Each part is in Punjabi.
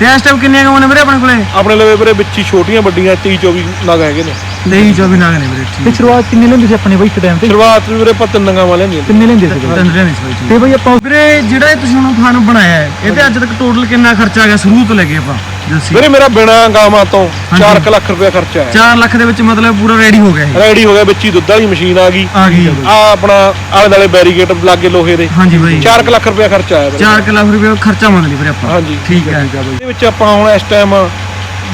ਤੇ ਇਸ ਟਾਈਮ ਕਿੰਨੀਆਂ ਗਾਵਾਂ ਨੇ ਵੀਰੇ ਆਪਣੇ ਕੋਲੇ? ਆਪਣੇ ਲਵੇ ਵੀਰੇ ਵਿੱਚੀ ਛੋਟੀਆਂ ਵੱਡੀਆਂ 23 24 ਨਗ ਹੈਗੇ ਨੇ। 23 24 ਨਾਗ ਨੇ ਵੀਰੇ ਤੇ ਸ਼ੁਰੂਆਤ ਕਿੰਨੇ ਲੈਂਦੇ ਸੀ ਆਪਣੇ ਬਾਈ ਇੱਕ ਟਾਈਮ ਤੇ? ਸ਼ੁਰੂਆਤ ਵੀ ਵੀਰੇ ਆਪਾਂ ਤਿੰਨ ਗਾਵਾਂ ਲੈਂਦੀਆਂ ਕਿੰਨੇ ਲੈਂਦੇ ਸੀ? ਤਿੰਨ ਲੈਣੇ ਸੀ ਤੇ ਬਾਈ ਆਪਾਂ ਵੀਰੇ ਜਿਹੜਾ ਇਹ ਤੁਸੀਂ ਹੁਣ ਫਾਰਮ ਬਣਾਇਆ ਹੈ ਇਹਦੇ ਅੱਜ ਤੱਕ ਟੋਟਲ ਕਿੰਨਾ ਖਰਚਾ ਆ ਗਿਆ ਸ਼ੁਰੂ ਤੋਂ ਲੈ ਕੇ ਆਪਾਂ? ਜੱਸੀ ਵੀਰੇ ਮੇਰਾ ਬਿਨਾ ਗਾਵਾਂ ਤੋਂ 4 ਲੱਖ ਰੁਪਏ ਖਰਚਾ ਹੈ। 4 ਲੱਖ ਦੇ ਵਿੱਚ ਮਤਲਬ ਪੂਰਾ ਰੈਡੀ ਹੋ ਗਿਆ ਇਹ। ਰੈਡੀ ਹੋ ਗਿਆ ਵਿੱਚ ਹੀ ਦੁੱਧ ਵਾਲੀ ਮਸ਼ੀਨ ਆ ਗਈ। ਆ ਗਈ। ਆ ਆਪਣਾ ਆਲੇ ਦੁਆਲੇ ਬੈਰੀਗੇਟ ਲੱਗੇ ਲੋਹੇ ਦੇ। ਹਾਂਜੀ ਬਾਈ। 4 ਲੱਖ ਰੁਪਏ ਖਰਚਾ ਆਇਆ ਵੀਰੇ। 4 ਲੱਖ ਰੁਪਏ ਖਰਚਾ ਮੰਨ ਲਈ ਵੀਰੇ ਆਪਾਂ। ਹਾਂਜੀ। ਠੀਕ ਹੈ। ਇਹਦੇ ਵਿੱਚ ਆਪਾਂ ਹੁਣ ਇਸ ਟਾਈਮ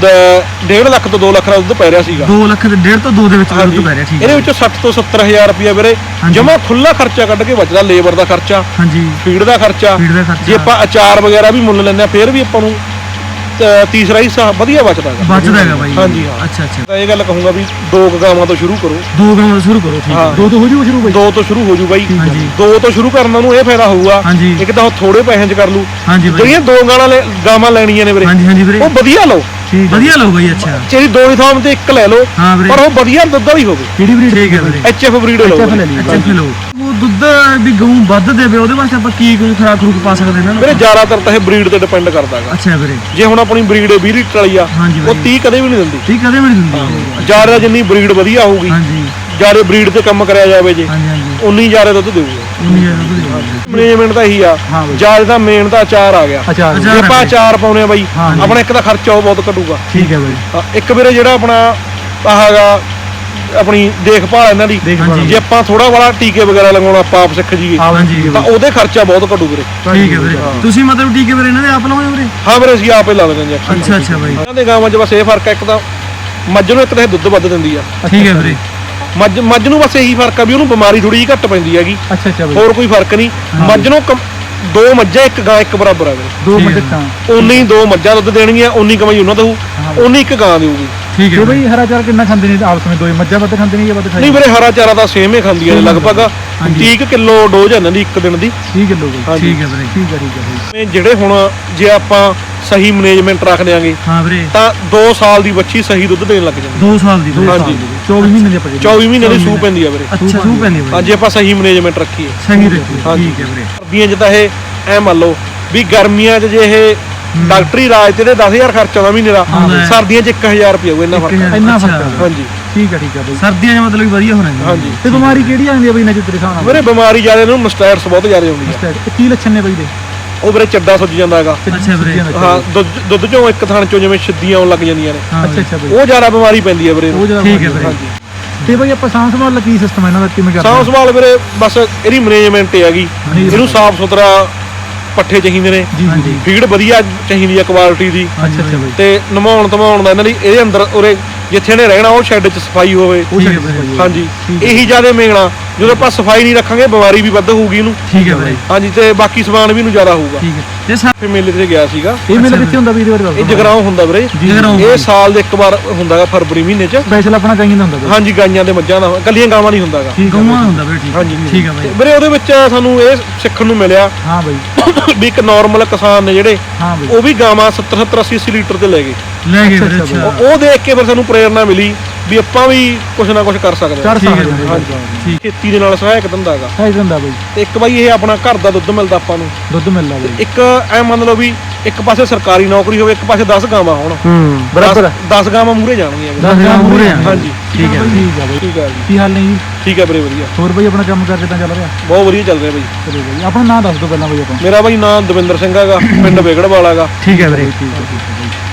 1.5 ਲੱਖ ਤੋਂ 2 ਲੱਖ ਦਾ ਦੁੱਧ ਪੈ ਰਿਹਾ ਸੀਗਾ। 2 ਲੱਖ ਦੇ 1.5 ਤੋਂ 2 ਦੇ ਵਿੱਚ ਦੁੱਧ ਪੈ ਰਿਹਾ ਠੀਕ ਇਹਦੇ ਵਿੱਚੋਂ 60 ਤੋਂ 70 ਹਜ਼ਾਰ ਰੁਪਏ ਵੀਰੇ। ਜਮਾ ਖੁੱਲਾ ਖਰਚਾ ਕੱਢ ਕੇ ਬਚਦਾ ਲੇਬਰ ਦਾ ਖਰਚਾ ਹਾਂਜੀ। ਫੀਡ ਦਾ ਖਰਚਾ। ਫੀਡ ਦਾ ਖਰਚਾ। ਜੇ ਆਪਾਂ ਅਚਾਰ ਵਗੈਰਾ ਵੀ ਮੁੱਲ ਲੈਂਦੇ ਆ ਫਿਰ ਵੀ ਆਪਾਂ ਨੂੰ ਅ, ਤੀਸਰਾ ਹਿੱਸਾ ਵਧੀਆ ਬਚਦਾ ਹੈਗਾ। ਬਚਦਾ ਹੈਗਾ ਬਾਈ। ਹਾਂਜੀ, ਹਾਂ। ਅੱਛਾ ਅੱਛਾ। ਤਾਂ ਇਹ ਗੱਲ ਕਹੂੰਗਾ ਵੀ ਦੋ ਕੁ ਗਾਵਾਂ ਤੋਂ ਸ਼ੁਰੂ ਕਰੋ। ਦੋ ਗਾਵਾਂ ਤੋਂ ਸ਼ੁਰੂ ਕਰੋ ਠੀਕ ਹਾਂ। ਹੈ। ਦੋ ਤੋਂ ਹੋ ਜੂ ਸ਼ੁਰੂ ਬਾਈ? ਦੋ ਤੋਂ ਸ਼ੁਰੂ ਹੋ ਜੂ ਬਾਈ। ਹਾਂਜੀ। ਦੋ ਤੋਂ ਸ਼ੁਰੂ ਕਰਨ ਨਾਲ ਨੂੰ ਇਹ ਫਾਇਦਾ ਹੋਊਗਾ। ਹਾਂਜੀ। ਇੱਕ ਤਾਂ ਉਹ ਥੋੜੇ ਪੈਸਿਆਂ 'ਚ ਕਰ ਲੂ ਹਾਂਜੀ ਬਾਈ। ਜਿਹੜੀਆਂ ਦੋ ਲੈ- ਗਾਵਾਂ ਲੈਣੀਆਂ ਨੇ ਵੀਰੇ। ਹਾਂਜੀ ਹਾਂਜੀ ਵੀਰੇ। ਉਹ ਵਧੀਆ ਲਓ। ਠੀਕ ਹੈ। ਵਧੀਆ ਲਓ ਬਾਈ ਅੱਛਾ। ਜਿਹੜੀ ਦੋ ਹੀ ਥਾਂ ਤੇ ਇੱਕ ਲੈ ਲਓ ਹਾਂ ਵੀਰੇ। ਪਰ ਉਹ ਵਧੀਆ ਦੁੱਧ ਵਾਲੀ ਹੋਵੇ। ਕਿਹੜੀ ਬਰੀਡ ਠੀਕ ਹੈ ਵੀਰੇ। ਐਚਐਫ ਬਰੀਡ ਲਓ HF ਲੈ। ਲਈ ਅੱਛਾ ਫਿਰ ਲਓ। ਉਹ ਦੁੱਧ ਵੀ ਗਊ ਵੱਧ ਦੇਵੇ ਉਹਦੇ ਵਾਸਤੇ ਆਪਾਂ ਕੀ ਕੋਈ ਖਰਾਕ ਖਰੂਕ ਪਾ ਸਕਦੇ ਇਹਨਾਂ ਨੂੰ ਵੀਰੇ ਜ਼ਿਆਦਾਤਰ ਤਾਂ ਇਹ ਬਰੀਡ ਤੇ ਡਿਪੈਂਡ ਕਰਦਾ ਹੈਗਾ ਅੱਛਾ ਵੀਰੇ। ਜੇ ਹੁਣ ਆਪਣੀ ਬਰੀਡ 20 ਲੀਟਰ ਵਾਲੀ ਆ ਹਾਂਜੀ ਉਹ ਬਾਈ। 30 ਕਦੇ ਵੀ ਨਹੀਂ ਦਿੰਦੀ। ਠੀਕ ਕਦੇ ਵੀ ਨਹੀਂ ਦਿੰਦੀ। ਜ਼ਿਆਦਾ ਜਿੰਨੀ ਬਰੀਡ ਵਧੀਆ ਹੋਊਗੀ ਹਾਂਜੀ। ਜ਼ਿਆਦਾ ਬਰੀਡ ਤੇ ਕੰਮ ਕਰਿਆ ਜਾਵੇ ਜੇ ਹਾਂਜੀ ਹਾਂਜੀ। ਉਨੀ ਜ਼ਿਆਦਾ ਦੁੱਧ ਦੇਊਗਾ। ਮੈਨੇਜਮੈਂਟ ਤਾਂ ਇਹੀ ਆ। ਹਾਂ ਬਾਈ। ਜ਼ਿਆਦਾ ਤਾਂ ਮੇਨ ਅਚਾਰ ਆ ਗਿਆ। ਜੇ ਆਪਾਂ ਅਚਾਰ ਪਾਉਨੇ ਆ ਬਾਈ ਹਾਂ ਜੀ। ਆਪਣਾ ਇੱਕ ਤਾਂ ਖਰਚਾ ਉਹ ਬਹੁਤ ਘਟੂਗਾ। ਠੀਕ ਹੈ ਬਾਈ। ਹਾਂ, ਇੱਕ ਵੀਰੇ ਜਿਹੜਾ ਆਪਣਾ ਆਹਾਗਾ ਆਪਣੀ ਦੇਖਭਾਲ ਇਹਨਾਂ ਦੀ। ਦੇਖਭਾਲ। ਜੇ ਆਪਾਂ ਥੋੜਾ ਬੜਾ ਟੀਕੇ ਵਗੈਰਾ ਲਗਾਉਣਾ ਆਪਾਂ ਆਪ ਸਿੱਖ ਜੀਏ। ਤਾਂ ਉਹਦੇ ਖਰਚਾ ਬਹੁਤ ਘਟੂ ਵੀਰੇ। ਠੀਕ ਹੈ ਵੀਰੇ। ਤੁਸੀਂ ਮਤਲਬ ਠੀਕ ਹੈ ਵੀਰੇ ਇਹਨਾਂ ਦੇ ਆਪ ਲਾਉਂਦੇ ਵੀਰੇ? ਹਾਂ ਵੀਰੇ ਅਸੀਂ ਆਪੇ ਲਾ ਲੈਂਦੇ ਅੱਛਾ ਅੱਛਾ ਬਾਈ। ਇਹਨਾਂ ਦੇ ਗਾਵਾਂ 'ਚ ਬਸ ਇਹ ਫ਼ਰਕ ਆ ਇੱਕ ਤਾਂ ਮੱਝ ਨੂੰ ਇੱਕ ਤਾਂ ਇਹ ਦੁੱਧ ਵੱਧ ਦਿੰਦੀ ਆ। ਠੀਕ ਹੈ ਵੀਰੇ। ਮੱਝ ਮੱਝ ਨੂੰ ਬਸ ਇਹੀ ਫ਼ਰਕ ਆ ਵੀ ਉਹਨੂੰ ਬਿਮਾਰੀ ਥੋੜੀ ਜਿਹੀ ਘੱਟ ਪੈਂਦੀ ਹੈਗੀ। ਅੱਛਾ ਅੱਛਾ ਬਾਈ। ਹੋਰ ਕੋਈ ਫ਼ਰਕ ਨਹੀਂ। ਮੱਝ ਨੂੰ ਕਮ- ਦੋ ਮੱਝਾਂ ਇੱਕ ਗਾਂ ਇੱਕ ਬਰਾਬਰ ਆ ਵੀਰੇ ਦੋ ਠੀਕ ਹੈ। ਤਾਂ। ਉਨੀ ਦੋ ਮੱਝਾਂ ਦੁੱਧ ਦੇਣਗੀਆਂ ਉਨੀ ਕਮਾਈ ਉਹਨਾਂ ਦਊ ਉਨੀ ਇੱਕ ਗਾਂ ਦੇਊਗੀ ਠੀਕ ਹੈ ਤੇ ਬਾਈ। ਬਾਈ ਹਰਾ ਚਾਰ ਕਿੰਨਾ ਖਾਂਦੇ ਨੇ? ਆਪਸ ਵਿੱਚ ਦੋਏ ਮੱਝਾਂ ਵੱਧ ਖਾਂਦੇ ਨੇ ਜਾਂ ਵੱਧ ਨਹੀਂ ਖਾਂਦੇ ਵੀਰੇ ਹਰਾ ਚਾਰਾ ਤਾਂ ਸੇਮ ਹੀ ਖਾਂਦੀਆਂ ਨੇ ਲਗਭਗ। ਹਾਂਜੀ। 30 ਕੁ ਕਿਲੋ ਡੋਜ਼ ਹੈ ਇਹਨਾਂ ਦੀ ਇੱਕ ਦਿਨ ਦੀ। 30 ਕਿਲੋ ਬਾਈ। ਹਾਂਜੀ। ਠੀਕ ਹੈ ਵੀਰੇ। ਠੀਕ ਹੈ ਠੀਕ ਹੈ ਬਾਈ। ਇਹ ਜਿਹੜੇ ਹੁਣ ਜੇ ਆਪਾਂ ਸਹੀ ਮੈਨੇਜਮੈਂਟ ਰੱਖ ਦਿਆਂਗੇ ਹਾਂ ਵੀਰੇ। ਤਾਂ 2 ਸਾਲ ਦੀ ਬੱਚੀ ਸਹੀ ਦੁੱਧ ਦੇਣ ਲੱਗ ਜਾਂਦੀ। 2 ਸਾਲ ਦੀ ਵੀਰੇ। ਹਾਂਜੀ। 24 ਮਹੀਨੇ ਦੇ ਪੱਕੇ 24 ਮਹੀਨੇ ਦੀ ਸੂਪ ਪੈਂਦੀ ਆ ਵੀਰੇ। ਅੱਛਾ ਸੂ ਪੈਂਦੀ ਵੀਰੇ ਅੱਜ ਆਪਾਂ ਸਹੀ ਮੈਨੇਜਮੈਂਟ ਰੱਖੀਏ ਸਹੀ ਰੱਖੀ। ਠੀਕ ਹੈ ਵੀਰੇ। ਸਰਦੀਆਂ 'ਚ ਤਾਂ ਇਹ ਐ ਮੰਨ ਲਓ ਵੀ ਗਰਮੀਆਂ 'ਚ ਜੇ ਇਹ ਡਾਕਟਰੀ ਇਲਾਜ ਤੇ ਇਹਦੇ 10000 ਖਰਚਾ ਆਉਂਦਾ ਮਹੀਨੇ ਦਾ ਹੈ। ਸਰਦੀਆਂ 'ਚ 1000 ਰੁਪਏ ਹੋਊ ਇੰਨਾ ਫ਼ਰਕ ਹੈ। ਇੰਨਾ। ਫ਼ਰਕ ਹੈ। ਹਾਂਜੀ। ਠੀਕ ਹੈ ਠੀਕ ਹੈ ਬਾਈ। ਸਰਦੀਆਂ 'ਚ ਮਤਲਬ ਵਧੀਆ ਹੋਣਾ ਜੀ ਹਾਂਜੀ। ਤੇ ਬਿਮਾਰੀ ਕਿਹੜੀ ਆਉਂਦੀ ਹੈ ਬਾਈ ਨਜ਼ਰ ਤੇਰੇ ਹਿਸਾਬ ਨਾਲ? ਵੀਰੇ ਬਿਮਾਰੀ ਜ਼ਿਆਦਾ ਨੂੰ ਮਸਟੈਟਸ ਬਹੁਤ ਜ਼ਿਆਦਾ ਆਉਂਦੀ ਆ। ਤੇ ਕੀ ਲੱਛਣ ਨੇ ਬਾਈ ਦੇ ਉਹ ਵੀਰੇ ਚੱਡਾ ਸੁੱਜ ਜਾਂਦਾ ਹੈਗਾ। ਅੱਛਾ ਵੀਰੇ ਹਾਂ ਦੁੱਧ ਦੁੱਧ ਚੋਂ ਇੱਕ ਥਣ ਚੋਂ ਜਿਵੇਂ ਛਿੱਦੀਆਂ ਆਉਣ ਲੱਗ ਜਾਂਦੀਆਂ ਨੇ। ਹਾਂ ਅੱਛਾ ਅੱਛਾ ਬਾਈ। ਉਹ ਜ਼ਿਆਦਾ ਬਿਮਾਰੀ ਪੈਂਦੀ ਹੈ ਵੀਰੇ। ਉਹ ਜਿਹੜਾ ਠੀਕ ਹੈ ਵੀਰੇ। ਹਾਂਜੀ ਤੇ ਬਾਈ ਆਪਾਂ ਸਾਂਭ ਸੰਭਾਲ ਦਾ ਕੀ ਸਿਸਟਮ ਇਹਨਾਂ ਦਾ ਕਿਵੇਂ ਕਰਦੇ ਸਾਂਭ ਸੰਭਾਲ ਵੀਰੇ ਬਸ ਇਹਦੀ ਮੈਨੇਜਮੈਂਟ ਹੈਗੀ। ਇਹਨੂੰ ਸਾਫ਼ ਸੁਥਰਾ ਪੱਠੇ ਚਾਹੀਦੇ ਨੇ। ਜੀ। ਜੀ ਫੀਡ ਵਧੀਆ ਚਾਹੀਦੀ ਹੈ ਕੁਆਲਿਟੀ ਦੀ। ਅੱਛਾ ਅੱਛਾ ਬਾਈ। ਤੇ ਨਮਾਉਣ ਧਮਾਉਣ ਦਾ ਇਹਨਾਂ ਦੀ ਇਹਦੇ ਅੰਦਰ ਉਰੇ ਜਿੱਥੇ ਇਹਨੇ ਰਹਿਣਾ ਉਹ ਸ਼ੈੱਡ 'ਚ ਸਫ਼ਾਈ ਹੋਵੇ। ਉਹ ਬਾਈ। ਬਾਈ ਹਾਂਜੀ। ਇਹੀ ਜ਼ਿਆਦਾ ਮੇਗਣਾ ਜਦੋਂ ਆਪਾਂ ਸਫ਼ਾਈ ਨਹੀਂ ਰੱਖਾਂਗੇ ਬਿਮਾਰੀ ਵੀ ਵੱਧ ਹੋਊਗੀ ਇਹਨੂੰ। ਠੀਕ ਹੈ ਵੀਰੇ ਹਾਂਜੀ ਤੇ ਬਾਕੀ ਸਮਾਨ ਵੀ ਇਹਨੂੰ ਜ਼ਿਆਦਾ ਹੋਊਗਾ। ਠੀਕ ਹੈ। ਤੇ ਸਾ ਫਿਰ ਮੇਲੇ ਤੇ ਗਿਆ ਸੀਗਾ। ਇਹ ਮੇਲਾ ਕਿੱਥੇ ਹੁੰਦਾ ਬਾਈ ਬਾਰੇ ਦੱਸੋ ਇਹ ਜਗਰਾਉਂ ਹੁੰਦਾ ਵੀਰੇ। ਜਗਰਾਉਂ ਇਹ ਸਾਲ ਦੇ ਇੱਕ ਵਾਰ ਹੁੰਦਾਗਾ ਫਰਵਰੀ ਮਹੀਨੇ 'ਚ। ਸਪੈਸ਼ਲ ਆਪਣਾ ਚਾਹੀਦਾ ਹੁੰਦਾ ਬਾਈ ਹਾਂਜੀ ਗਾਈਆਂ ਦੇ ਮੱਝਾਂ ਦਾ ਕੱਲੀਆਂ ਗਾਵਾਂ ਨਹੀਂ ਹੁੰਦਾਗਾ। ਠੀਕ ਹੈ ਗਊਆਂ ਬਾਈ। ਹੁੰਦਾ ਵੀਰੇ ਠੀਕ ਹਾਂਜੀ। ਠੀਕ ਹੈ ਤੇ ਬਾਈ ਵੀਰੇ ਉਹਦੇ ਵਿੱਚ ਸਾਨੂੰ ਇਹ ਸਿੱਖਣ ਨੂੰ ਮਿਲਿਆ ਹਾਂ ਬਾਈ ਵੀ ਇੱਕ ਨਾਰਮਲ ਕਿਸਾਨ ਨੇ ਜਿਹੜੇ ਹਾਂ ਬਾਈ ਉਹ ਵੀ ਗਾਵਾਂ 70 70 80 80 ਲੀਟਰ ਤੇ ਲੈ ਗਏ। ਲੈ ਗਏ ਅੱਛਾ, ਵੀਰੇ ਅੱਛਾ ਅੱਛਾ। ਉਹ- ਉਹ ਦੇਖ ਕੇ ਫਿਰ ਸਾਨੂੰ ਪ੍ਰੇਰਣਾ ਮਿਲੀ ਵੀ ਆਪਾਂ ਵੀ ਕੁਝ ਨਾ ਕੁਝ ਕਰ ਸਕਦੇ ਕਰ ਹਾਂ ਠੀਕ ਹੈ ਸਕਦੇ ਹਾਂ ਹਾਂਜੀ। ਠੀਕ। ਖੇਤੀ ਦੇ ਨਾਲ ਸਹਾਇਕ ਧੰਦਾ ਹੈਗਾ। ਹੈ ਬਾਈ। ਤੇ ਇੱਕ ਬਾਈ ਇਹ ਆਪਣਾ ਘਰ ਦਾ ਦੁੱਧ ਮਿਲਦਾ ਆਪਾਂ ਨੂੰ। ਦੁੱਧ ਮਿਲਦਾ ਬਾਈ। ਇੱਕ ਐ ਮੰਨ ਲਓ ਵੀ ਇੱਕ ਪਾਸੇ ਸਰਕਾਰੀ ਨੌਕਰੀ ਹੋਵੇ ਇੱਕ ਪਾਸੇ 10 ਗਾਵਾਂ ਹੋਣ। ਹੂੰ ਬਰਾਬਰ 10 ਗਾਵਾਂ ਮੂਰੇ ਜਾਣਗੀਆਂ ਵੀਰੇ। ਦਸ ਗ੍ਰਾਮ ਮੂਹਰੇ ਆ। ਹਾਂਜੀ। ਠੀਕ ਹੈ ਠੀਕ ਹੈ ਬਾਈ। ਠੀਕ ਹੈ ਜੀ। ਕੀ ਹਾਲ ਨਹੀਂ ਜੀ? ਠੀਕ ਹੈ ਵੀਰੇ ਵਧੀਆ। ਹੋਰ ਬਾਈ ਆਪਣਾ ਕੰਮ ਕਰ ਕਿਦਾਂ ਚੱਲ ਰਿਹਾ? ਬਹੁਤ ਵਧੀਆ ਚੱਲ ਰਿਹਾ ਬਾਈ। ਚਲੋ ਬਾਈ ਆਪਣਾ ਨਾਮ ਦੱਸ ਦਿਓ ਪਹਿਲਾਂ ਬਾਈ ਆਪਾਂ। ਮੇਰਾ ਬਾਈ ਨਾਮ ਦਵਿੰਦਰ ਸਿੰਘ ਹੈਗਾ ਪਿੰਡ ਵੇਗੜ ਵਾਲਾਗਾ ਠੀਕ ਹੈ ਵੀਰੇ।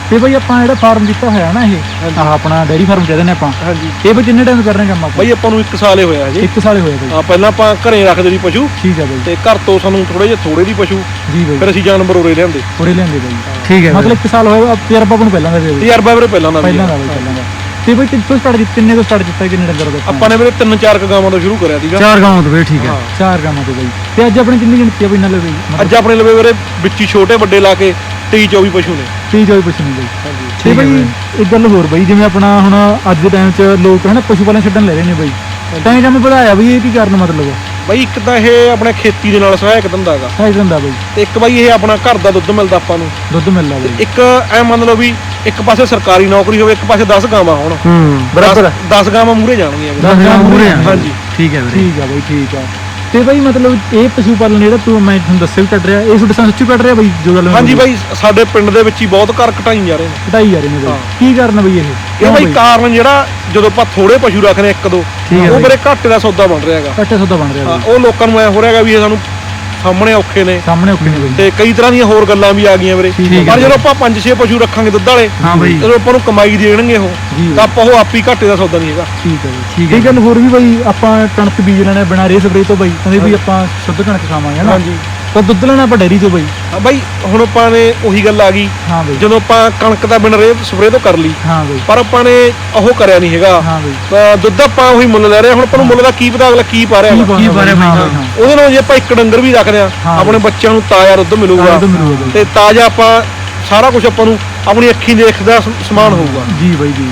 ਤੇ ਬਾਈ ਆਪਾਂ ਜਿਹੜਾ ਫਾਰਮ ਦਿੱਤਾ ਹੋਇਆ ਨਾ ਇਹ ਆਹ ਆਪਣਾ ਡੈਰੀ ਫਾਰਮ ਕਹਿੰਦੇ ਨੇ ਆਪਾਂ। ਹਾਂਜੀ। ਇਹ ਬਾਈ ਕਿੰਨੇ ਟਾਈਮ ਤੋਂ ਕਰ ਰਹੇ ਹਾਂ ਕੰਮ ਆਪਾਂ? ਬਾਈ ਆਪਾਂ ਨੂੰ 1 ਸਾਲ ਹੀ ਹੋਇਆ ਹਜੇ ਇੱਕ ਸਾਲ ਹੀ ਹੋਇਆ ਬਾਈ। ਹਾਂ ਪਹਿਲਾਂ ਆਪਾਂ ਘਰੇ ਰੱਖਦੇ ਸੀ ਪਸ਼ੂ। ਠੀਕ ਹੈ ਬਾਈ। ਤੇ ਘਰ ਤੋਂ ਸਾਨੂੰ ਥੋੜੇ ਜਿਹੇ ਥੋੜੇ ਦੀ ਪਸ਼ੂ। ਜੀ ਬਾਈ। ਫਿਰ ਅਸੀਂ ਜਾਨਵਰ ਉਰੇ ਲਿਆਂਦੇ। ਪੂਰੇ ਲੈਂਦੇ ਬਾਈ। ਠੀਕ ਹੈ ਮਤਲਬ ਇੱਕ ਸਾਲ ਹੋਇਆ ਤਜਰਬਾ ਆਪਾਂ ਨੂੰ ਪਹਿਲਾਂ ਦਾ ਬਾਈ। ਤਜਰਬਾ ਵੀਰੇ ਪਹਿਲਾਂ ਦਾ ਪਹਿਲਾਂ। ਦਾ ਬਾਈ ਪਹਿਲਾਂ ਦਾ। ਤੇ ਬਾਈ ਕਿੱਥੋਂ ਸਟਾਰਟ ਕੀਤਾ ਕਿੰਨੇ ਤੋਂ ਸਟਾਰਟ ਕੀਤਾ ਕਿੰਨੇ ਡੰਗਰ ਦਾ ਆਪਾਂ ਨੇ ਵੀਰੇ ਤਿੰਨ ਚਾਰ ਕੁ ਗਾਵਾਂ ਤੋਂ ਸ਼ੁਰੂ ਕਰਿਆ ਸੀਗਾ। ਚਾਰ ਗਾਵਾਂ ਤੋਂ ਵੀਰੇ ਠੀਕ ਹੈ ਹਾਂ। ਚਾਰ ਗਾਵਾਂ ਤੋਂ ਬਾਈ। ਤੇ ਅੱਜ ਆਪਣੀ ਕਿੰਨੀ ਗਿਣਤੀ ਆ ਬਈ ਨਾਲ ਬਾਈ? ਅੱਜ ਆਪਣੇ ਲਵੇ ਵੀਰੇ ਵਿੱਚੀ ਛੋਟੇ ਵੱਡੇ ਲਾ ਕੇ 23 24 ਪਸ਼ੂ ਨੇ। 30 ਜੋਈ ਪੁੱਛਣੀ ਬਾਈ ਹਾਂਜੀ। ਤੇ ਠੀਕ ਹੈ ਬਾਈ ਇੱਕ ਗੱਲ ਹੋਰ ਬਾਈ ਜਿਵੇਂ ਆਪਣਾ ਹੁਣ ਅੱਜ ਦੇ ਟਾਈਮ 'ਚ ਲੋਕ ਹਨਾ ਪਸ਼ੂ ਪਾਲਣ ਛੱਡਣ ਲੈ ਰਹੇ ਨੇ ਬਾਈ। ਤਾਂ ਇਹ ਮੈਂ ਵਧਾਇਆ ਵੀ ਇਹ ਕੀ ਕਾਰਨ ਮਤਲਬ? ਬਾਈ ਇੱਕ ਤਾਂ ਇਹ ਆਪਣੇ ਖੇਤੀ ਦੇ ਨਾਲ ਸਹਾਇਕ ਧੰਦਾ ਹੈਗਾ ਹੈ ਦਿੰਦਾ ਬਾਈ। ਤੇ ਇੱਕ ਬਾਈ ਇਹ ਆਪਣਾ ਘਰ ਦਾ ਦੁੱਧ ਮਿਲਦਾ ਆਪਾਂ ਨੂੰ। ਦੁੱਧ ਮਿਲਦਾ ਬਾਈ। ਇੱਕ ਐ ਮੰਨ ਲਓ ਵੀ ਇੱਕ ਪਾਸੇ ਸਰਕਾਰੀ ਨੌਕਰੀ ਹੋਵੇ ਇੱਕ ਪਾਸੇ 10 ਗਾਵਾਂ ਹੋਣ। ਹੂੰ 10 ਗਾਵਾਂ ਮੂਰੇ ਜਾਣਗੀਆਂ। ਵੀਰੇ। 10 ਗਾਵਾਂ ਮੂਹਰੇ ਆ। ਹਾਂਜੀ ਠੀਕ ਹੈ ਵੀਰੇ। ਠੀਕ ਆ ਬਾਈ ਠੀਕ ਆ। ਤੇ ਬਾਈ ਮਤਲਬ ਇਹ ਪਸ਼ੂ ਪਾਲਣ ਜਿਹੜਾ ਤੂੰ ਮੈਂ ਤੁਹਾਨੂੰ ਦੱਸਿਆ ਵੀ ਕੱਢ ਰਿਹਾ ਇਹ ਤੁਹਾਡੇ ਸੱਚੀ ਕੱਢ ਰਿਹਾ ਬਾਈ ਜੋ ਗੱਲ ਮੈਂ ਹਾਂਜੀ। ਬਾਈ ਸਾਡੇ ਪਿੰਡ ਦੇ ਵਿੱਚ ਹੀ ਬਹੁਤ ਘਰ ਘਟਾਈ ਜਾ ਰਹੇ ਨੇ ਘਟਾਈ ਜਾ ਰਹੇ ਨੇ ਬਾਈ। ਕੀ ਕਾਰਨ ਬਈ ਇਹ ਇਹ ਬਾਈ ਕਾਰਨ ਜਿਹੜਾ ਜਦੋਂ ਆਪਾਂ ਥੋੜੇ ਪਸ਼ੂ ਰੱਖਦੇ ਇੱਕ ਦੋ ਉਹ। ਮੇਰੇ ਘਾਟੇ ਦਾ ਸੌਦਾ ਬਣ ਰਿਹਾ ਹੈਗਾ ਘੱਟੇ ਸੌਦਾ ਬਣ ਰਿਹਾ ਉਹ ਲੋਕਾਂ ਨੂੰ ਐ ਹੋ ਰਿਹਾਗਾ ਵੀ ਇਹ ਸਾਨੂੰ ਸਾਹਮਣੇ ਔਖੇ ਨੇ। ਸਾਹਮਣੇ ਔਖੇ ਨੇ ਬਾਈ। ਤੇ ਕਈ ਤਰ੍ਹਾਂ ਦੀਆਂ ਹੋਰ ਗੱਲਾਂ ਵੀ ਆ ਗਈਆਂ ਵੀਰੇ। ਠੀਕ ਹੈ ਪਰ। ਜਦੋਂ ਆਪਾਂ ਪੰਜ ਛੇ ਪਸ਼ੂ ਰੱਖਾਂਗੇ ਦੁੱਧ ਵਾਲੇ ਹਾਂ ਬਾਈ। ਜਦੋਂ ਆਪਾਂ ਨੂੰ ਕਮਾਈ ਦੇਣਗੇ ਉਹ। ਤਾਂ ਆਪਾਂ ਉਹ ਆਪੀ ਘਾਟੇ ਦਾ ਸੌਦਾ ਨਹੀਂ ਹੈਗਾ। ਠੀਕ ਹੈ ਠੀਕ ਹੈ ਗੱਲ ਹੋਰ ਵੀ ਬਾਈ ਆਪਾਂ ਕਣਕ ਬੀਜ ਲੈਣਾ ਬਿਨਾਂ ਰੇ ਸਪਰੇ ਤੋਂ ਬਾਈ ਕਹਿੰਦੇ ਵੀ ਆਪਾਂ ਸ਼ੁੱਧ ਕਣਕ ਖਾਵਾਂਗੇ ਹਨਾ ਹਾਂਜੀ। ਤਾਂ ਦੁੱਧ ਲੈਣਾ ਆਪਾਂ ਡੈਰੀ ਤੋਂ ਬਾਈ। ਹਾਂ ਬਾਈ ਹੁਣ ਆਪਾਂ ਨੇ ਉਹੀ ਗੱਲ ਆ ਗਈ। ਹਾਂ ਬਾਈ। ਜਦੋਂ ਆਪਾਂ ਕਣਕ ਦਾ ਬਿਨ ਰੇ ਸਪਰੇ ਤੋਂ ਕਰ ਲਈ। ਹਾਂ ਬਾਈ। ਪਰ ਆਪਾਂ ਨੇ ਉਹ ਕਰਿਆ ਨਹੀਂ ਹੈਗਾ। ਹਾਂ ਬਾਈ। ਤਾਂ ਦੁੱਧ ਆਪਾਂ ਉਹੀ ਮੁੱਲ ਲੈ ਰਹੇ ਹਾਂ। ਹੁਣ ਆਪਾਂ ਨੂੰ ਮੁੱਲ ਦਾ ਕੀ ਪਤਾ ਅਗਲਾ ਕੀ ਪਾ ਰਿਹਾ। ਕੀ ਬਾਰੇ ਬਾਈ, ਹਾਂ ਹਾਂ। ਹਾਂ। ਉਹਦੇ ਨਾਲ ਜੇ ਆਪਾਂ ਇੱਕ ਡੰਗਰ ਵੀ ਰੱਖਦੇ ਆ ਹਾਂ। ਆਪਣੇ ਬੱਚਿਆਂ ਨੂੰ ਤਾਜ਼ਾ ਦੁੱਧ ਮਿਲੂਗਾ। ਬਾਈ। ਤੇ ਤਾਜ਼ਾ ਆਪਾਂ ਸਾਰਾ ਕੁਝ ਆਪਾਂ ਨੂੰ ਆਪਣੀ ਅੱਖੀਂ ਦੇਖਦਾ ਸਮਾਨ ਹੋਊਗਾ। ਜੀ ਬਾਈ ਜੀ।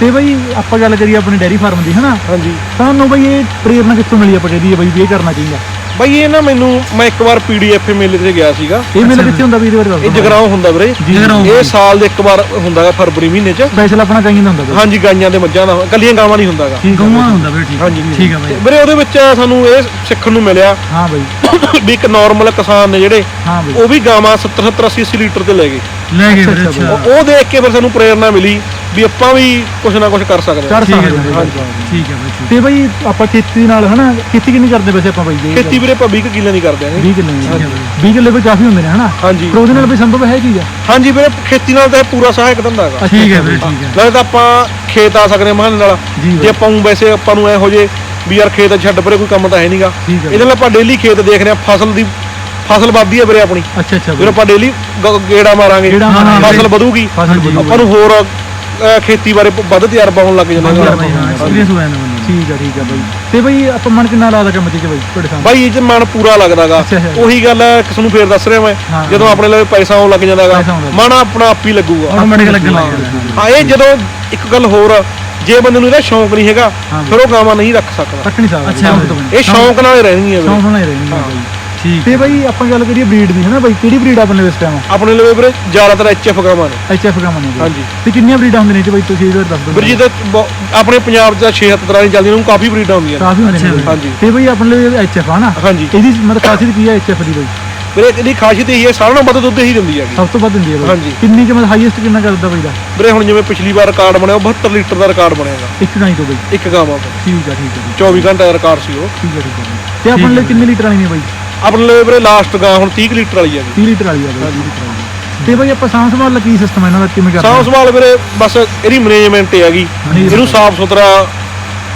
ਤੇ ਬਾਈ ਆਪਾਂ ਗੱਲ ਕਰੀਏ ਆਪਣੀ ਡੈਰੀ ਫਾਰਮ ਦੀ ਹਨਾ? ਹਾਂਜੀ। ਤੁਹਾਨੂੰ ਬਾਈ ਇਹ ਪ੍ਰੇਰਨਾ ਕਿੱਥੋਂ ਮਿਲੀ ਆਪਾਂ ਕਹਦੀ ਬਾਈ ਵੀ ਇਹ ਕਰਨਾ ਚਾਹੀਦਾ। ਬਾਈ ਇਹ ਨਾ ਮੈਨੂੰ ਮੈਂ ਇੱਕ ਵਾਰ ਪੀਡੀਐਫ ਮੇਲੇ ਤੇ ਗਿਆ ਸੀਗਾ। ਇਹ ਮੇਲਾ ਕਿੱਥੇ ਹੁੰਦਾ ਵੀ ਇਹਦੇ ਬਾਰੇ ਦੱਸੋ ਇਹ ਜਗਰਾਉਂ ਹੁੰਦਾ ਵੀਰੇ। ਜਗਰਾਉਂ। ਇਹ ਸਾਲ ਦੇ ਇੱਕ ਵਾਰ ਹੁੰਦਾਗਾ ਫਰਵਰੀ ਮਹੀਨੇ ਚ। ਸਪੈਸ਼ਲ ਆਪਣਾ ਚਾਹੀਦਾ ਹੁੰਦਾ ਬਾਈ ਹਾਂਜੀ ਗਾਈਆਂ ਦੇ ਮੱਝਾਂ ਦਾ ਕੱਲੀਆਂ ਗਾਵਾਂ ਨਹੀਂ ਹੁੰਦਾਗਾ। ਠੀਕ ਗਊਆਂ। ਹੁੰਦਾ ਵੀਰੇ ਠੀਕ। ਹਾਂਜੀ। ਠੀਕ ਹੈ ਬਾਈ। ਵੀਰੇ ਉਹਦੇ ਵਿੱਚ ਸਾਨੂੰ ਇਹ ਸਿੱਖਣ ਨੂੰ ਮਿਲਿਆ ਹਾਂ ਬਾਈ। ਵੀ ਇੱਕ ਨਾਰਮਲ ਕਿਸਾਨ ਨੇ ਜਿਹੜੇ ਹਾਂ ਬਾਈ। ਉਹ ਵੀ ਗਾਵਾਂ 70 70 80 80 ਲੀਟਰ ਤੇ ਲੈ ਗਏ। ਲੈ ਗਏ ਅੱਛਾ, ਵੀਰੇ ਅੱਛਾ ਅੱਛਾ। ਉਹ ਉਹ ਦੇਖ ਕੇ ਫਿਰ ਸਾਨੂੰ ਪ੍ਰੇਰਣਾ ਮਿਲੀ ਵੀ ਆਪਾਂ ਵੀ ਕੁਝ ਨਾ ਕੁਝ ਕਰ ਸਕਦੇ ਹਾਂ। ਕਰ ਠੀਕ ਹੈ ਸਕਦੇ ਹਾਂ। ਬਾਈ, ਬਾਈ। ਠੀਕ ਹੈ ਬਾਈ ਠੀਕ ਤੇ ਬਾਈ ਆਪਾਂ ਖੇਤੀ ਨਾਲ ਹਨਾ ਖੇਤੀ ਕਿੰਨੀ ਕਰਦੇ ਵੈਸੇ ਆਪਾਂ ਬਾਈ? ਜੀ ਖੇਤੀ ਵੀਰੇ ਆਪਾਂ 20 ਕਿੱਲੇ ਨਹੀਂ ਕਰਦੇ ਹੈਗੇ 20 ਕਿੱਲੇ ਬਾਈ। 20 ਕਿੱਲੇ ਵੀ ਕਾਫੀ ਹੁੰਦੇ ਨੇ ਹਨਾ? ਹਾਂਜੀ। ਪਰ ਉਹਦੇ ਨਾਲ ਵੀ ਸੰਭਵ ਹੈ ਚੀਜ਼ ਆ? ਹਾਂਜੀ ਵੀਰੇ ਖੇਤੀ ਨਾਲ ਤਾਂ ਇਹ ਪੂਰਾ ਸਹਾਇਕ ਧੰਦਾ ਹੈਗਾ। ਠੀਕ ਹੈ ਵੀਰੇ ਠੀਕ ਹੈ। ਨਾਲੇ ਤਾਂ ਆਪਾਂ ਖੇਤ ਆ ਸਕਦੇ ਹਾਂ ਮਹਾਨ ਨਾਲ। ਜੀ ਆਪਾਂ ਨੂੰ ਵੈਸੇ ਆਪਾਂ ਨੂੰ ਇਹੋ ਜੇ ਵੀ ਯਾਰ ਖੇਤ ਛੱਡ ਪਰੇ ਕੋਈ ਕੰਮ ਤਾਂ ਹੈ ਨਹੀਂਗਾ ਠੀਕ ਹੈ ਇਹਦੇ ਨਾਲ ਆਪਾਂ ਡੇਲੀ ਖੇਤ ਦੇਖਦੇ ਹਾਂ ਫਸਲ ਦੀ ਫਸਲ ਵੱਧਦੀ ਹੈ ਵੀਰੇ ਆਪਣੀ। ਅੱਛਾ ਅੱਛਾ ਫਿਰ ਬਾਈ ਆਪਾਂ ਡੇਲੀ ਗੇੜਾ ਮਾਰਾਂਗੇ। ਗੇੜਾ ਮਾਰਾਂਗੇ। ਫਸਲ ਵਧੂਗੀ। ਫਸਲ ਆਪਾਂ ਨੂੰ ਹੋਰ ਅਹ, ਖੇਤੀ ਬਾਰੇ ਵੱਧ ਤਜਰਬਾ ਹੋਣ ਲੱਗ ਜਾਂਦਾ। ਠੀਕ ਹੈ ਹਾਂ ਨਾ ਆ ਠੀਕ ਆ ਬਾਈ। ਤੇ ਬਾਈ ਆਪਾਂ ਮਨ ਕਿੰਨਾ ਲਾਦਾ ਕੰਮ ਚ ਬਾਈ ਤੁਹਾਡੇ ਸਾਹਮਣੇ? ਬਾਈ ਇਹ ਚ ਮਨ ਪੂਰਾ ਲੱਗਦਾਗਾ। ਅੱਛਾ, ਅੱਛਾ। ਉਹੀ ਗੱਲ ਹੈ ਕਿਸ ਨੂੰ ਫੇਰ ਦੱਸ ਰਿਹਾ ਮੈਂ ਹਾਂ। ਜਦੋਂ ਆਪਣੇ ਲਈ ਪੈਸਾ ਆਉਣ ਲੱਗ ਜਾਂਦਾਗਾ। ਪੈਸਾ ਆਉਣ ਲੱਗ ਮਨ ਆਪਣਾ ਆਪ ਹੀ ਲੱਗੂਗਾ। ਆਟੋਮੈਟਿਕ ਲੱਗਣ ਲੱਗ ਜਾਂਦਾ। ਹਾਂ ਇਹ ਜਦੋਂ ਇੱਕ ਗੱਲ ਹੋਰ ਆ, ਜੇ ਬੰਦੇ ਨੂੰ ਇਹਦਾ ਸ਼ੌਂਕ ਨਹੀਂ ਹੈਗਾ ਹਾਂ। ਫਿਰ ਉਹ ਗਾਵਾਂ ਨਹੀਂ ਰੱਖ ਸਕਦਾ। ਤੱਕ ਨਹੀਂ ਸਕਦਾ। ਅੱਛਾ। ਇਹ ਸ਼ੌਂਕ ਨਾਲ ਹੀ ਰਹਿਣਗੀਆਂ ਵੀਰੇ ਸ਼ੌਂਕ ਨਾਲ ਹੀ ਰਹਿਣੀ ਆ ਬਾਈ। ਠੀਕ ਤੇ ਬਾਈ ਆਪਾਂ ਗੱਲ ਕਰੀਏ ਬਰੀਡ ਦੀ ਹਨਾ ਬਾਈ? ਕਿਹੜੀ ਬਰੀਡ ਆਪਣੇ ਇਸ ਟਾਈਮ ਆਪਣੇ ਲਈ ਵੀਰੇ ਜ਼ਿਆਦਾਤਰ ਐਚਐਫ ਗਾਵਾਂ ਨੇ। ਐਚਐਫ ਗਾਵਾਂ ਨੇ। ਹਾਂਜੀ। ਤੇ ਕਿੰਨੀਆਂ ਬਰੀਡਾਂ ਹੁੰਦੀਆਂ ਨੇ ਇਹ 'ਚ ਬਾਈ? ਤੁਸੀਂ ਬਾਰੇ ਦੱਸ ਦਿਓ। ਵੀਰ ਜੀ ਬ- ਆਪਣੇ ਪੰਜਾਬ 'ਚ 6-7 ਤਰ੍ਹਾਂ ਦੀਆਂ ਚੱਲਦੀਆਂ ਨੇ ਕਾਫੀ ਬਰੀਡਾਂ ਹੁੰਦੀਆਂ ਨੇ। ਕਾਫੀ ਹੁੰਦੇ ਨੇ। ਹਾਂਜੀ। ਤੇ ਬਾਈ ਆਪਣੇ ਲਈ ਐਚਐਫ ਆ ਨਾ? ਹਾਂਜੀ। ਇਹਦੀ ਮਤਲਬ ਖਾਸੀਅਤ ਕੀ ਹੈ ਐਚਐਫ ਦੀ ਬਾਈ? ਵੀਰੇ ਇਹਦੀ ਖਾਸੀਅਤ ਇਹ ਹੈ ਸਾਰਿਆਂ ਨਾਲੋਂ ਵੱਧ ਦੁੱਧ ਹੀ ਦਿੰਦੀ ਹੈਗੀ। ਸਭ ਤੋਂ ਵੱਧ ਹੁੰਦੀ ਹੈ ਹਾਂਜੀ। ਕਿੰਨੀ ਮਤਲਬ ਹਾਈਐਸਟ ਕਿੰਨਾ ਕਰਦਾ ਬਾਈ ਦਾ? ਵੀਰੇ ਹੁਣ ਜਿਵੇਂ ਪਿਛਲੀ ਵਾਰ ਰਿਕਾਰਡ ਬਣਿਆ ਉਹ 72 ਲੀਟਰ ਦਾ ਰਿਕਾਰਡ ਬਣਿਆਗਾ ਇੱਕ ਗਾਈ ਤੋਂ ਬਾਈ। ਇੱਕ ਗਾਵਾਂ ਤੋਂ। ਠੀਕ ਆ ਠੀਕ ਆ ਬਾਈ, 24 ਘੰਟੇ ਦਾ ਰਿਕਾਰਡ ਸੀ ਉਹ। ਠੀਕ ਆ ਠੀਕ ਆ। ਤੇ ਆਪਣੇ ਲਈ ਕਿੰਨੇ ਲੀਟਰ ਵਾਲੀ ਨੇ ਬਾਈ? ਆਪਣੇ ਵੀਰੇ ਲਾਸਟ ਗਾਂ ਹੁਣ 30 ਕੁ ਲੀਟਰ ਵਾਲੀ ਹੈਗੀ 30 ਲੀਟਰ ਵਾਲੀ ਆ ਬਾਈ। 30 ਲੀਟਰ ਵਾਲੀ ਤੇ ਬਾਈ ਆਪਾਂ ਸਾਂਭ ਸੰਭਾਲ ਦਾ ਕੀ ਸਿਸਟਮ ਹੈ ਇਹਨਾਂ ਦਾ ਕਿਵੇਂ ਕਰਦੇ ਸਾਂਭ ਸੰਭਾਲ ਵੀਰੇ ਬਸ ਇਹਦੀ ਮੈਨੇਜਮੈਂਟ ਹੈਗੀ ਹਾਂਜੀ। ਇਹਨੂੰ ਸਾਫ਼ ਸੁਥਰਾ